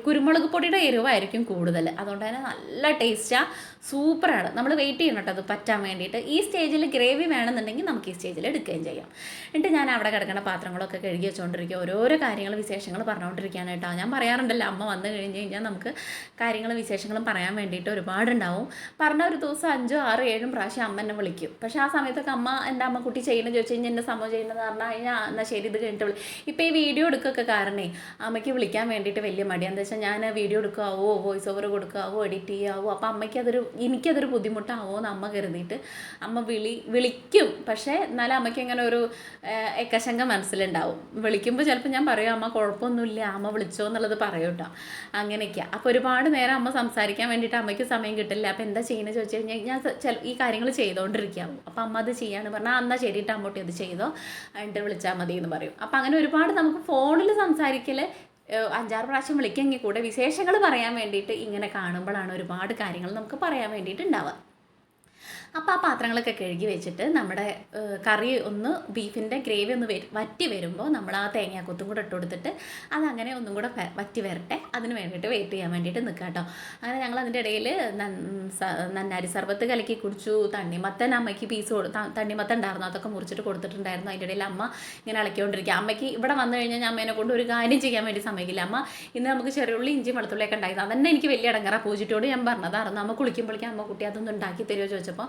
Speaker 1: കുരുമുളക് പൊടിയുടെ എരിവായിരിക്കും കൂടുതൽ അതുകൊണ്ട് തന്നെ നല്ല ടേസ്റ്റാണ് സൂപ്പറാണ് നമ്മൾ വെയിറ്റ് ചെയ്യണം കേട്ടോ അത് പറ്റാൻ വേണ്ടിയിട്ട് ഈ സ്റ്റേജിൽ ഗ്രേവി വേണമെന്നുണ്ടെങ്കിൽ നമുക്ക് ഈ സ്റ്റേജിൽ എടുക്കുകയും ചെയ്യാം എന്നിട്ട് ഞാൻ അവിടെ കിടക്കുന്ന പാത്രങ്ങളൊക്കെ കഴുകി വെച്ചുകൊണ്ടിരിക്കുക ഓരോരോ കാര്യങ്ങൾ വിശേഷങ്ങൾ പറഞ്ഞുകൊണ്ടിരിക്കുകയാണ് കേട്ടോ ഞാൻ പറയാറുണ്ടല്ലോ അമ്മ വന്നു കഴിഞ്ഞ് കഴിഞ്ഞാൽ നമുക്ക് കാര്യങ്ങളും വിശേഷങ്ങളും പറയാൻ വേണ്ടിയിട്ട് ഒരുപാടുണ്ടാവും പറഞ്ഞ ഒരു ദിവസം അഞ്ചോ ആറോ ഏഴും പ്രാവശ്യം അമ്മ എന്നെ വിളിക്കും പക്ഷേ ആ സമയത്തൊക്കെ അമ്മ എൻ്റെ അമ്മ കുട്ടി ചെയ്യണമെന്ന് ചോദിച്ചു കഴിഞ്ഞാൽ എൻ്റെ സംഭവം ചെയ്യണമെന്ന് പറഞ്ഞാൽ കഴിഞ്ഞാൽ എന്നാൽ ശരി ഇത് കഴിഞ്ഞിട്ട് വിളി ഇപ്പോൾ ഈ വീഡിയോ എടുക്കൊക്കെ കാരണേ അമ്മയ്ക്ക് വിളിക്കാൻ വേണ്ടിയിട്ട് വലിയ മടിയാണ് എന്താ വെച്ചാൽ ഞാൻ വീഡിയോ എടുക്കാവോ വോയിസ് ഓവർ കൊടുക്കാവോ എഡിറ്റ് ചെയ്യാവോ അപ്പം അമ്മയ്ക്ക് അതൊരു എനിക്കതൊരു ബുദ്ധിമുട്ടാവോ എന്ന് അമ്മ കരുതിയിട്ട് അമ്മ വിളി വിളിക്കും പക്ഷേ എന്നാലും അമ്മയ്ക്ക് ഇങ്ങനെ ഒരു എക്കശങ്ക മനസ്സിലുണ്ടാവും വിളിക്കുമ്പോൾ ചിലപ്പോൾ ഞാൻ പറയും അമ്മ കുഴപ്പമൊന്നുമില്ല അമ്മ വിളിച്ചോ എന്നുള്ളത് പറയൂട്ടോ അങ്ങനെയൊക്കെയാണ് അപ്പോൾ ഒരുപാട് നേരം അമ്മ സംസാരിക്കാൻ വേണ്ടിയിട്ട് അമ്മയ്ക്ക് സമയം കിട്ടില്ല അപ്പോൾ എന്താ ചെയ്യുന്നത് ചോദിച്ചാൽ വെച്ച് കഴിഞ്ഞാൽ ഞാൻ ഈ കാര്യങ്ങൾ ചെയ്തുകൊണ്ടിരിക്കാം അപ്പോൾ അമ്മ അത് ചെയ്യാന്ന് പറഞ്ഞാൽ എന്നാൽ ശരിയിട്ട് അമ്മോട്ടി അത് ചെയ്തോ എന്നിട്ട് വിളിച്ചാൽ മതി എന്ന് പറയും അപ്പോൾ അങ്ങനെ ഒരുപാട് നമുക്ക് ഫോണിൽ സംസാരിക്കൽ അഞ്ചാറ് പ്രാവശ്യം വിളിക്കെങ്കിൽ കൂടെ വിശേഷങ്ങൾ പറയാൻ വേണ്ടിയിട്ട് ഇങ്ങനെ കാണുമ്പോഴാണ് ഒരുപാട് കാര്യങ്ങൾ നമുക്ക് പറയാൻ വേണ്ടിയിട്ട് ഉണ്ടാവുക അപ്പോൾ ആ പാത്രങ്ങളൊക്കെ കഴുകി വെച്ചിട്ട് നമ്മുടെ കറി ഒന്ന് ബീഫിൻ്റെ ഗ്രേവി ഒന്ന് വറ്റി വരുമ്പോൾ നമ്മൾ ആ തേങ്ങാക്കൊത്തും കൂടെ ഇട്ട് കൊടുത്തിട്ട് അതങ്ങനെ ഒന്നും കൂടെ വറ്റി വരട്ടെ അതിന് വേണ്ടിയിട്ട് വെയിറ്റ് ചെയ്യാൻ വേണ്ടിയിട്ട് നിൽക്കുക കേട്ടോ അങ്ങനെ ഞങ്ങൾ അതിൻ്റെ ഇടയിൽ നന്നാരി സർബത്ത് കലക്കി കുടിച്ചു തണ്ണിമത്തൻ അമ്മയ്ക്ക് പീസ് കൊടുത്ത തണ്ണിമത്തൻ ഉണ്ടായിരുന്നു അതൊക്കെ മുറിച്ചിട്ട് കൊടുത്തിട്ടുണ്ടായിരുന്നു അതിൻ്റെ ഇടയിൽ അമ്മ ഇങ്ങനെ ഇളക്കിക്കൊണ്ടിരിക്കുക അമ്മയ്ക്ക് ഇവിടെ വന്നു കഴിഞ്ഞാൽ ഞാൻ അമ്മേനെ കൊണ്ട് ഒരു കാര്യം ചെയ്യാൻ വേണ്ടി സമയമില്ല അമ്മ ഇന്ന് നമുക്ക് ചെറിയുള്ളി ഇഞ്ചി വെളുത്തുള്ളിയൊക്കെ ഉണ്ടായിരുന്നു അതന്നെ എനിക്ക് വലിയ ഇടങ്ങറ പൂജിറ്റോട് ഞാൻ പറഞ്ഞതായിരുന്നു അമ്മ കുളിക്കുമ്പോഴേക്കും അമ്മ കുട്ടി അതൊന്നും ഉണ്ടാക്കി തരുമോ ചോദിച്ചപ്പോൾ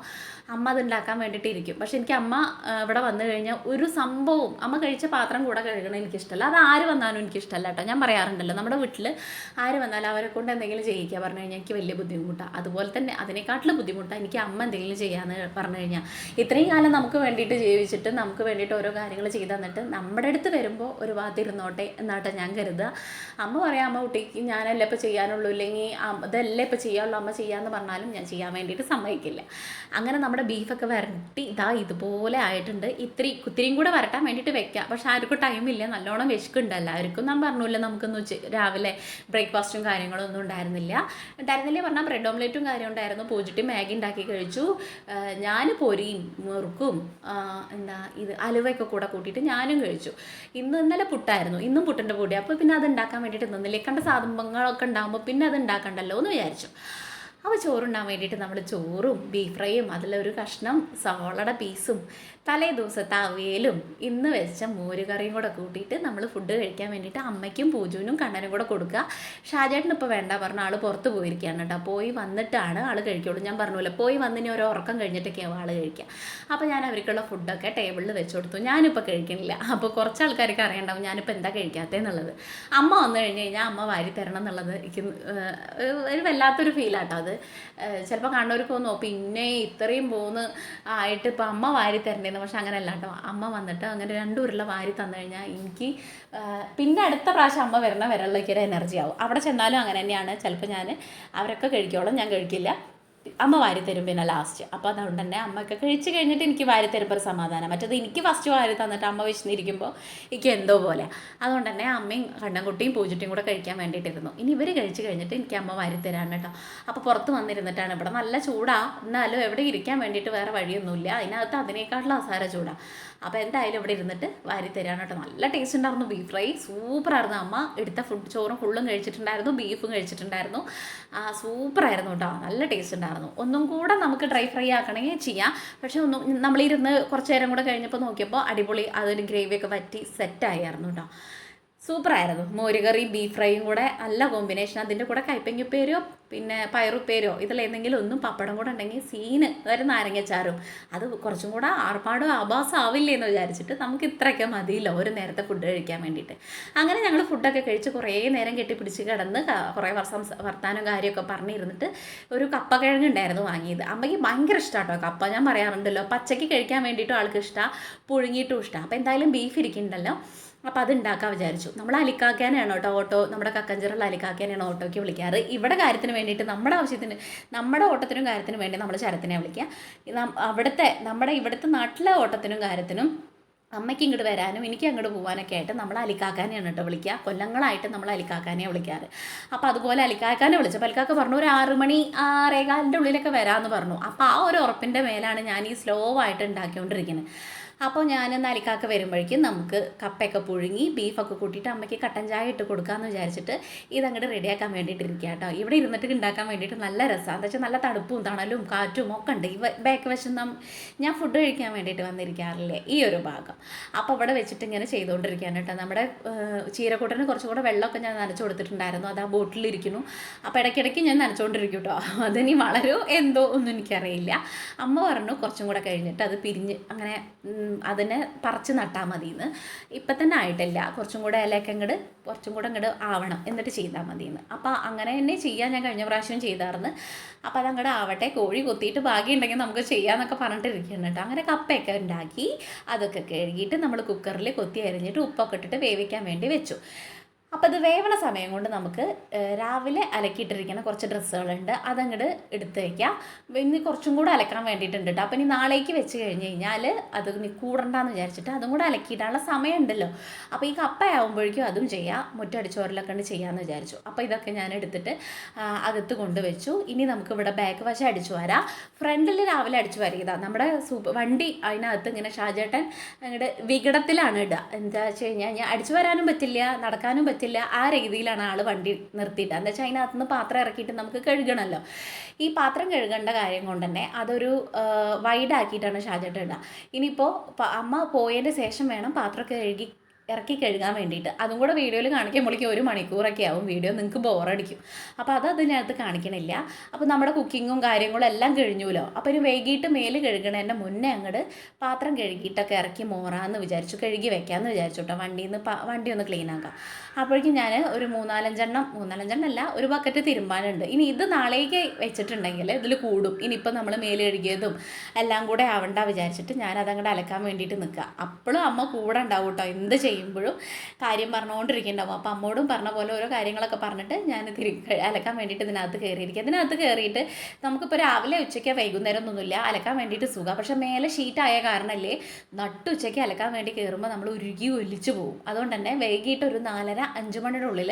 Speaker 1: അമ്മ അതുണ്ടാക്കാൻ വേണ്ടിയിട്ട് ഇരിക്കും പക്ഷെ എനിക്ക് അമ്മ ഇവിടെ വന്നു കഴിഞ്ഞാൽ ഒരു സംഭവം അമ്മ കഴിച്ച പാത്രം കൂടെ കഴുകണം എനിക്കിഷ്ടമല്ല അത് ആര് വന്നാലും എനിക്കിഷ്ടമല്ല കേട്ടോ ഞാൻ പറയാറുണ്ടല്ലോ നമ്മുടെ വീട്ടിൽ ആര് വന്നാലും അവരെ കൊണ്ട് എന്തെങ്കിലും ചെയ്യിക്കുക പറഞ്ഞു കഴിഞ്ഞാൽ എനിക്ക് വലിയ ബുദ്ധിമുട്ടാണ് അതുപോലെ തന്നെ അതിനെക്കാട്ടിലും ബുദ്ധിമുട്ടാണ് എനിക്ക് അമ്മ എന്തെങ്കിലും ചെയ്യാന്ന് പറഞ്ഞു കഴിഞ്ഞാൽ ഇത്രയും കാലം നമുക്ക് വേണ്ടിയിട്ട് ജീവിച്ചിട്ട് നമുക്ക് വേണ്ടിയിട്ട് ഓരോ കാര്യങ്ങൾ ചെയ്തു തന്നിട്ട് നമ്മുടെ അടുത്ത് വരുമ്പോൾ ഒരു ഭാഗത്തിരുന്നോട്ടെ എന്നാട്ടെ ഞാൻ കരുതുക അമ്മ പറയാം അമ്മ കുട്ടിക്ക് ഞാനല്ലേ ഇപ്പോൾ ചെയ്യാനുള്ളൂ ഇല്ലെങ്കിൽ ഇതല്ലേ ഇപ്പോൾ ചെയ്യാനുള്ളൂ അമ്മ ചെയ്യാമെന്ന് പറഞ്ഞാലും ഞാൻ ചെയ്യാൻ വേണ്ടിയിട്ട് സമ്മതിക്കില്ല അങ്ങനെ നമ്മുടെ ബീഫൊക്കെ വരട്ടി ഇതാ ഇതുപോലെ ആയിട്ടുണ്ട് ഇത്തിരി കുത്തിരിയും കൂടെ വരട്ടാൻ വേണ്ടിയിട്ട് വെക്കാം പക്ഷെ ആർക്കും ടൈമില്ല നല്ലോണം വിശക്കുണ്ട് എല്ലാവർക്കും നാം പറഞ്ഞില്ല നമുക്കൊന്ന് ഉച്ച രാവിലെ ബ്രേക്ക്ഫാസ്റ്റും കാര്യങ്ങളും ഒന്നും ഉണ്ടായിരുന്നില്ല ഉണ്ടായിരുന്നില്ല പറഞ്ഞാൽ ബ്രെഡ് ഓംലെറ്റും കാര്യം ഉണ്ടായിരുന്നു പൂജിട്ട് മാഗി ഉണ്ടാക്കി കഴിച്ചു ഞാൻ പൊരിയും മുറുക്കും എന്താ ഇത് അലുവയൊക്കെ കൂടെ കൂട്ടിയിട്ട് ഞാനും കഴിച്ചു ഇന്ന് ഇന്നലെ പുട്ടായിരുന്നു ഇന്നും പുട്ടിൻ്റെ പൊടി അപ്പോൾ പിന്നെ അത് ഉണ്ടാക്കാൻ വേണ്ടിയിട്ട് നിന്നില്ല കണ്ട സാധനങ്ങളൊക്കെ ഉണ്ടാകുമ്പോൾ പിന്നെ അത് ഉണ്ടാക്കണ്ടല്ലോ എന്ന് വിചാരിച്ചു അപ്പോൾ ചോറുണ്ണാൻ വേണ്ടിയിട്ട് നമ്മൾ ചോറും ബീഫ് ഫ്രൈയും അതിലൊരു കഷ്ണം സവോളയുടെ പീസും തലേ ദിവസത്തെ അവയലും ഇന്ന് വെച്ച മോരുകറിയും കൂടെ കൂട്ടിയിട്ട് നമ്മൾ ഫുഡ് കഴിക്കാൻ വേണ്ടിയിട്ട് അമ്മയ്ക്കും പൂജുവിനും കണ്ണനും കൂടെ കൊടുക്കുക ഷാജേട്ടൻ ഇപ്പോൾ വേണ്ട പറഞ്ഞ ആൾ പുറത്ത് പോയിരിക്കുകയാണ് കേട്ടോ പോയി വന്നിട്ടാണ് ആൾ കഴിക്കുള്ളൂ ഞാൻ പറഞ്ഞില്ല പോയി വന്നിനി ഒരു ഉറക്കം കഴിഞ്ഞിട്ടൊക്കെയാണ് ആൾ കഴിക്കുക അപ്പോൾ ഞാൻ അവർക്കുള്ള ഫുഡൊക്കെ ടേബിളിൽ വെച്ച് കൊടുത്തു ഞാനിപ്പോൾ കഴിക്കണില്ല അപ്പോൾ കുറച്ച് ആൾക്കാർക്ക് അറിയണ്ടാവും ഞാനിപ്പോൾ എന്താ എന്നുള്ളത് അമ്മ വന്നു കഴിഞ്ഞ് കഴിഞ്ഞാൽ അമ്മ വാരി തരണം എന്നുള്ളത് എനിക്ക് ഒരു വല്ലാത്തൊരു ഫീലാട്ടോ അത് അത് ചിലപ്പോൾ കണ്ണൂർക്ക് വന്നു പിന്നെ ഇത്രയും പോന്ന് ആയിട്ട് ഇപ്പോൾ അമ്മ വാരി തരണ്ടേന്ന് പക്ഷെ അങ്ങനെയല്ല കേട്ടോ അമ്മ വന്നിട്ട് അങ്ങനെ രണ്ടു ഉരുള വാരി തന്നു കഴിഞ്ഞാൽ എനിക്ക് പിന്നെ അടുത്ത പ്രാവശ്യം അമ്മ വരണ വരളിലേക്ക് ഒരു എനർജി ആവും അവിടെ ചെന്നാലും അങ്ങനെ തന്നെയാണ് ചിലപ്പോൾ ഞാൻ അവരൊക്കെ കഴിക്കോളും ഞാൻ കഴിക്കില്ല അമ്മ വാരി തരും പിന്നെ ലാസ്റ്റ് അപ്പോൾ അതുകൊണ്ട് തന്നെ അമ്മയൊക്കെ കഴിച്ച് കഴിഞ്ഞിട്ട് എനിക്ക് വാരി തരുമ്പോൾ സമാധാനം മറ്റത് എനിക്ക് ഫസ്റ്റ് വാരി തന്നിട്ട് അമ്മ വിശന്നിരിക്കുമ്പോൾ എനിക്ക് എന്തോ പോലെ അതുകൊണ്ട് തന്നെ അമ്മയും കണ്ണൻകുട്ടിയും പൂജട്ടിയും കൂടെ കഴിക്കാൻ വേണ്ടിയിട്ടിരുന്നു ഇനി ഇവർ കഴിച്ച് കഴിഞ്ഞിട്ട് എനിക്ക് അമ്മ വാരി തരാണ് കേട്ടോ അപ്പോൾ പുറത്ത് വന്നിരുന്നിട്ടാണ് ഇവിടെ നല്ല ചൂടാണ് എന്നാലും എവിടെ ഇരിക്കാൻ വേണ്ടിയിട്ട് വേറെ വഴിയൊന്നുമില്ല അതിനകത്ത് അതിനേക്കാട്ടുള്ള അസാര ചൂടാണ് അപ്പോൾ എന്തായാലും ഇവിടെ ഇരുന്നിട്ട് വാരി തരാൻ കേട്ടോ നല്ല ടേസ്റ്റ് ഉണ്ടായിരുന്നു ബീഫ് ഫ്രൈ സൂപ്പറായിരുന്നു അമ്മ എടുത്ത ഫുഡ് ചോറും ഫുള്ളും കഴിച്ചിട്ടുണ്ടായിരുന്നു ബീഫും കഴിച്ചിട്ടുണ്ടായിരുന്നു സൂപ്പറായിരുന്നു കേട്ടോ നല്ല ടേസ്റ്റ് ഉണ്ടായിരുന്നു ഒന്നും കൂടെ നമുക്ക് ഡ്രൈ ഫ്രൈ ആക്കണമെങ്കിൽ ചെയ്യാം പക്ഷേ ഒന്നും നമ്മളിരുന്ന് കുറച്ച് നേരം കൂടെ കഴിഞ്ഞപ്പോൾ നോക്കിയപ്പോൾ അടിപൊളി അതൊരു ഗ്രേവിയൊക്കെ സെറ്റ് സെറ്റായിരുന്നു കേട്ടോ സൂപ്പർ ആയിരുന്നു മോരുകറി ബീഫ് ഫ്രൈയും കൂടെ നല്ല കോമ്പിനേഷൻ അതിൻ്റെ കൂടെ കൈപ്പങ്ങിപ്പേരോ പിന്നെ പയറുപ്പേരോ ഇതിലേതെങ്കിലും ഒന്നും പപ്പടം കൂടെ ഉണ്ടെങ്കിൽ സീന് ഒരു നാരങ്ങച്ചാറും അത് കുറച്ചും കൂടെ ആർപ്പാടും ആഭാസമാവില്ലേ എന്ന് വിചാരിച്ചിട്ട് നമുക്ക് ഇത്രയൊക്കെ മതിയില്ല ഒരു നേരത്തെ ഫുഡ് കഴിക്കാൻ വേണ്ടിയിട്ട് അങ്ങനെ ഞങ്ങൾ ഫുഡൊക്കെ കഴിച്ച് കുറേ നേരം കെട്ടിപ്പിടിച്ച് കിടന്ന് കുറേ വർഷം വർത്താനം കാര്യമൊക്കെ പറഞ്ഞിരുന്നിട്ട് ഒരു കപ്പ കിഴങ്ങുണ്ടായിരുന്നു വാങ്ങിയത് അമ്മയ്ക്ക് ഭയങ്കര ഇഷ്ടമാട്ടോ കപ്പ ഞാൻ പറയാറുണ്ടല്ലോ പച്ചയ്ക്ക് കഴിക്കാൻ വേണ്ടിയിട്ടും ആൾക്ക് ഇഷ്ടമാണ് പുഴുങ്ങിയിട്ടും ഇഷ്ടമാണ് അപ്പോൾ എന്തായാലും ബീഫ് ഇരിക്കുന്നുണ്ടല്ലോ അപ്പോൾ അത് ഉണ്ടാക്കാൻ വിചാരിച്ചു നമ്മൾ അലിക്കാക്കാനാണ് കേട്ടോ ഓട്ടോ നമ്മുടെ കക്കഞ്ചിറുള്ള അലിക്കാക്കാനാണ് ഓട്ടോയ്ക്ക് വിളിക്കാറ് ഇവിടെ കാര്യത്തിന് വേണ്ടിയിട്ട് നമ്മുടെ ആവശ്യത്തിന് നമ്മുടെ ഓട്ടത്തിനും കാര്യത്തിനും വേണ്ടി നമ്മൾ ചരത്തിനെ വിളിക്കുക അവിടുത്തെ നമ്മുടെ ഇവിടുത്തെ നാട്ടിലെ ഓട്ടത്തിനും കാര്യത്തിനും അമ്മയ്ക്ക് ഇങ്ങോട്ട് വരാനും എനിക്ക് അങ്ങോട്ട് പോകാനൊക്കെ ആയിട്ട് നമ്മൾ അലിക്കാക്കാനെയാണ് കേട്ടോ വിളിക്കുക കൊല്ലങ്ങളായിട്ട് നമ്മൾ അലിക്കാക്കാനെ വിളിക്കാറ് അപ്പോൾ അതുപോലെ അലിക്കാക്കാനെ അപ്പോൾ അലിക്കാക്ക പറഞ്ഞു ഒരു ആറ് മണി ആറേകാലിൻ്റെ ഉള്ളിലൊക്കെ വരാമെന്ന് പറഞ്ഞു അപ്പോൾ ആ ഒരു ഉറപ്പിൻ്റെ മേലാണ് ഞാൻ ഈ സ്ലോ ആയിട്ട് ഉണ്ടാക്കിക്കൊണ്ടിരിക്കുന്നത് അപ്പോൾ ഞാൻ നലിക്കാക്ക വരുമ്പോഴേക്കും നമുക്ക് കപ്പയൊക്കെ പുഴുങ്ങി ബീഫൊക്കെ കൂട്ടിയിട്ട് അമ്മയ്ക്ക് കട്ടൻ ചായ ഇട്ട് കൊടുക്കാമെന്ന് വിചാരിച്ചിട്ട് ഇതങ്ങോട്ട് റെഡിയാക്കാൻ വേണ്ടിയിട്ട് ഇരിക്കുക കേട്ടോ ഇവിടെ ഇരുന്നിട്ട് ഉണ്ടാക്കാൻ വേണ്ടിയിട്ട് നല്ല രസമാണ് എന്താ വെച്ചാൽ നല്ല തണുപ്പും തണലും കാറ്റും ഒക്കെ ഉണ്ട് ഈ ബാക്ക് വശം ഞാൻ ഫുഡ് കഴിക്കാൻ വേണ്ടിയിട്ട് വന്നിരിക്കാറില്ലേ ഈ ഒരു ഭാഗം അപ്പോൾ അവിടെ വെച്ചിട്ട് ഇങ്ങനെ ചെയ്തുകൊണ്ടിരിക്കുകയാണ് കേട്ടോ നമ്മുടെ ചീരക്കൂട്ടന് കുറച്ചുകൂടെ വെള്ളമൊക്കെ ഞാൻ നനച്ചു കൊടുത്തിട്ടുണ്ടായിരുന്നു അത് ആ ബോട്ടിലിരിക്കുന്നു അപ്പോൾ ഇടയ്ക്കിടയ്ക്ക് ഞാൻ നനച്ചുകൊണ്ടിരിക്കും കേട്ടോ അതിനി വളരോ എന്തോ ഒന്നും എനിക്കറിയില്ല അമ്മ പറഞ്ഞു കുറച്ചും കൂടെ കഴിഞ്ഞിട്ട് അത് പിരിഞ്ഞ് അങ്ങനെ അതിനെ പറിച്ച് നട്ടാൽ മതിയെന്ന് ഇപ്പം തന്നെ ആയിട്ടില്ല കുറച്ചും കൂടെ ഇലയൊക്കെ ഇങ്ങോട്ട് കുറച്ചും കൂടെ ഇങ്ങോട്ട് ആവണം എന്നിട്ട് ചെയ്താൽ മതിയെന്ന് അപ്പോൾ അങ്ങനെ തന്നെ ചെയ്യാൻ ഞാൻ കഴിഞ്ഞ പ്രാവശ്യം ചെയ്തായിരുന്നു അപ്പോൾ അതങ്ങോട്ട് ആവട്ടെ കോഴി കൊത്തിയിട്ട് ഉണ്ടെങ്കിൽ നമുക്ക് ചെയ്യാമെന്നൊക്കെ പറഞ്ഞിട്ടിരിക്കുകയാണ് കേട്ടോ അങ്ങനെ കപ്പയൊക്കെ ഉണ്ടാക്കി അതൊക്കെ കഴുകിയിട്ട് നമ്മൾ കുക്കറിൽ കൊത്തി അരിഞ്ഞിട്ട് ഉപ്പൊക്കെ ഇട്ടിട്ട് വേവിക്കാൻ വേണ്ടി വെച്ചു അപ്പോൾ അത് വേവണ സമയം കൊണ്ട് നമുക്ക് രാവിലെ അലക്കിയിട്ടിരിക്കുന്ന കുറച്ച് ഡ്രസ്സുകളുണ്ട് അതങ്ങോട്ട് എടുത്ത് വയ്ക്കുക ഇന്ന് കുറച്ചും കൂടെ അലക്കാൻ വേണ്ടിയിട്ടുണ്ട് കേട്ടോ അപ്പോൾ ഇനി നാളേക്ക് വെച്ച് കഴിഞ്ഞ് കഴിഞ്ഞാൽ അത് ഇനി കൂടണ്ടെന്ന് വിചാരിച്ചിട്ട് അതും കൂടെ അലക്കിയിട്ടാനുള്ള സമയമുണ്ടല്ലോ അപ്പോൾ ഈ കപ്പയാവുമ്പോഴേക്കും അതും ചെയ്യാം മുറ്റടിച്ചോറിലൊക്കെ ഉണ്ട് ചെയ്യാമെന്ന് വിചാരിച്ചു അപ്പോൾ ഇതൊക്കെ ഞാൻ എടുത്തിട്ട് അകത്ത് കൊണ്ടുവച്ചു ഇനി നമുക്ക് ഇവിടെ ബാക്ക് വശം അടിച്ചു വരാം ഫ്രണ്ടിൽ രാവിലെ അടിച്ചു വരികതാണ് നമ്മുടെ സൂപ്പർ വണ്ടി അതിനകത്ത് ഇങ്ങനെ ഷാജേട്ടൻ അങ്ങോട്ട് വികടത്തിലാണ് ഇടുക എന്താ വെച്ച് കഴിഞ്ഞാൽ ഞാൻ അടിച്ചു വരാനും പറ്റില്ല നടക്കാനും പറ്റില്ല ആ രീതിയിലാണ് ആൾ വണ്ടി നിർത്തിയിട്ട് എന്താ വെച്ചാൽ അതിനകത്ത് നിന്ന് പാത്രം ഇറക്കിയിട്ട് നമുക്ക് കഴുകണമല്ലോ ഈ പാത്രം കഴുകേണ്ട കാര്യം കൊണ്ട് തന്നെ അതൊരു വൈഡാക്കിയിട്ടാണ് ഷാജേട്ടൻ ഇടുക ഇനിയിപ്പോൾ അമ്മ പോയതിൻ്റെ ശേഷം വേണം പാത്രമൊക്കെ കഴുകി ഇറക്കി കഴുകാൻ വേണ്ടിയിട്ട് അതും കൂടെ വീഡിയോയിൽ കാണിക്കുമ്പോഴേക്കും ഒരു മണിക്കൂറൊക്കെ ആവും വീഡിയോ നിങ്ങൾക്ക് ബോറടിക്കും അപ്പോൾ അത് അതിനകത്ത് കാണിക്കണില്ല അപ്പോൾ നമ്മുടെ കുക്കിങ്ങും കാര്യങ്ങളും എല്ലാം കഴിഞ്ഞുല്ലോ അപ്പോൾ ഇനി വൈകിട്ട് മേല് കഴുകണേൻ്റെ മുന്നേ അങ്ങോട്ട് പാത്രം കഴുകിയിട്ടൊക്കെ ഇറക്കി മോറാന്ന് വിചാരിച്ചു കഴുകി വെക്കാമെന്ന് വിചാരിച്ചു കേട്ടോ വണ്ടിയിൽ നിന്ന് വണ്ടി ഒന്ന് ക്ലീൻ ആക്കാം അപ്പോഴേക്കും ഞാൻ ഒരു മൂന്നാലഞ്ചെണ്ണം മൂന്നാലഞ്ചെണ്ണം അല്ല ഒരു ബക്കറ്റ് തിരുമ്പാനുണ്ട് ഇനി ഇത് നാളേക്ക് വെച്ചിട്ടുണ്ടെങ്കിൽ ഇതിൽ കൂടും ഇനിയിപ്പോൾ നമ്മൾ മേലെഴുകിയതും എല്ലാം കൂടെ ആവണ്ട വിചാരിച്ചിട്ട് ഞാൻ അതങ്ങോട്ട് അലക്കാൻ വേണ്ടിയിട്ട് നിൽക്കുക അപ്പോഴും അമ്മ കൂടെ ഉണ്ടാവും കേട്ടോ എന്ത് ചെയ്യുമ്പോഴും കാര്യം പറഞ്ഞുകൊണ്ടിരിക്കുന്നുണ്ടാവും അപ്പോൾ അമ്മോടും പറഞ്ഞ പോലെ ഓരോ കാര്യങ്ങളൊക്കെ പറഞ്ഞിട്ട് ഞാൻ തിരി അലക്കാൻ വേണ്ടിയിട്ട് ഇതിനകത്ത് കയറിയിരിക്കുക ഇതിനകത്ത് കയറിയിട്ട് നമുക്കിപ്പോൾ രാവിലെ ഉച്ചയ്ക്ക് വൈകുന്നേരം ഒന്നുമില്ല അലക്കാൻ വേണ്ടിയിട്ട് സുഖം പക്ഷെ മേലെ ഷീറ്റായ കാരണമല്ലേ നട്ടുച്ചയ്ക്ക് അലക്കാൻ വേണ്ടി കയറുമ്പോൾ നമ്മൾ ഉരുകി ഒലിച്ചു പോകും അതുകൊണ്ട് തന്നെ വൈകിട്ട് ഒരു നാലര അഞ്ചു മണിയുടെ ഉള്ളിൽ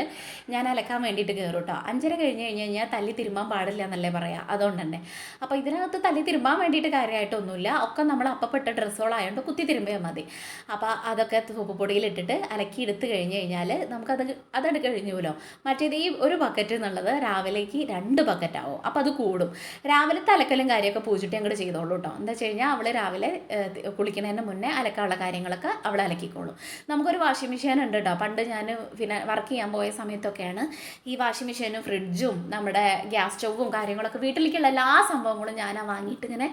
Speaker 1: ഞാൻ അലക്കാൻ വേണ്ടിയിട്ട് കയറും കേട്ടോ അഞ്ചര കഴിഞ്ഞ് കഴിഞ്ഞ് കഴിഞ്ഞാൽ തല്ലി തിരുമ്പാൻ പാടില്ല എന്നല്ലേ പറയാം അതുകൊണ്ട് തന്നെ അപ്പോൾ ഇതിനകത്ത് തല്ലി തിരുമ്പാൻ വേണ്ടിയിട്ട് കാര്യമായിട്ടൊന്നുമില്ല ഒക്കെ നമ്മൾ അപ്പപ്പെട്ട ഡ്രസ്സുകളായതുകൊണ്ട് കുത്തി തിരുമ്പിയാൽ മതി അപ്പോൾ അതൊക്കെ സൂപ്പുപൊടിയിലിട്ടിട്ട് അലക്കി എടുത്ത് കഴിഞ്ഞ് കഴിഞ്ഞാൽ നമുക്കത് അതെടുത്ത് കഴിഞ്ഞുമല്ലോ മറ്റേത് ഈ ഒരു ബക്കറ്റ് എന്നുള്ളത് രാവിലേക്ക് രണ്ട് ബക്കറ്റാവും അപ്പോൾ അത് കൂടും രാവിലെ തലക്കലും കാര്യമൊക്കെ പൂജിട്ട് അങ്ങോട്ട് ചെയ്തോളൂ കേട്ടോ എന്താ വെച്ച് കഴിഞ്ഞാൽ അവൾ രാവിലെ കുളിക്കുന്നതിന് മുന്നേ അലക്കാനുള്ള കാര്യങ്ങളൊക്കെ അവൾ അലക്കിക്കോളും നമുക്കൊരു വാഷിംഗ് മെഷീൻ ഉണ്ട് കേട്ടോ പണ്ട് ഞാൻ വർക്കിന് വർക്ക് ചെയ്യാൻ പോയ സമയത്തൊക്കെയാണ് ഈ വാഷിംഗ് മെഷീനും ഫ്രിഡ്ജും നമ്മുടെ ഗ്യാസ് സ്റ്റൗവും കാര്യങ്ങളൊക്കെ വീട്ടിലേക്കുള്ള എല്ലാ സംഭവങ്ങളും ഞാൻ വാങ്ങിയിട്ട് ഇങ്ങനെ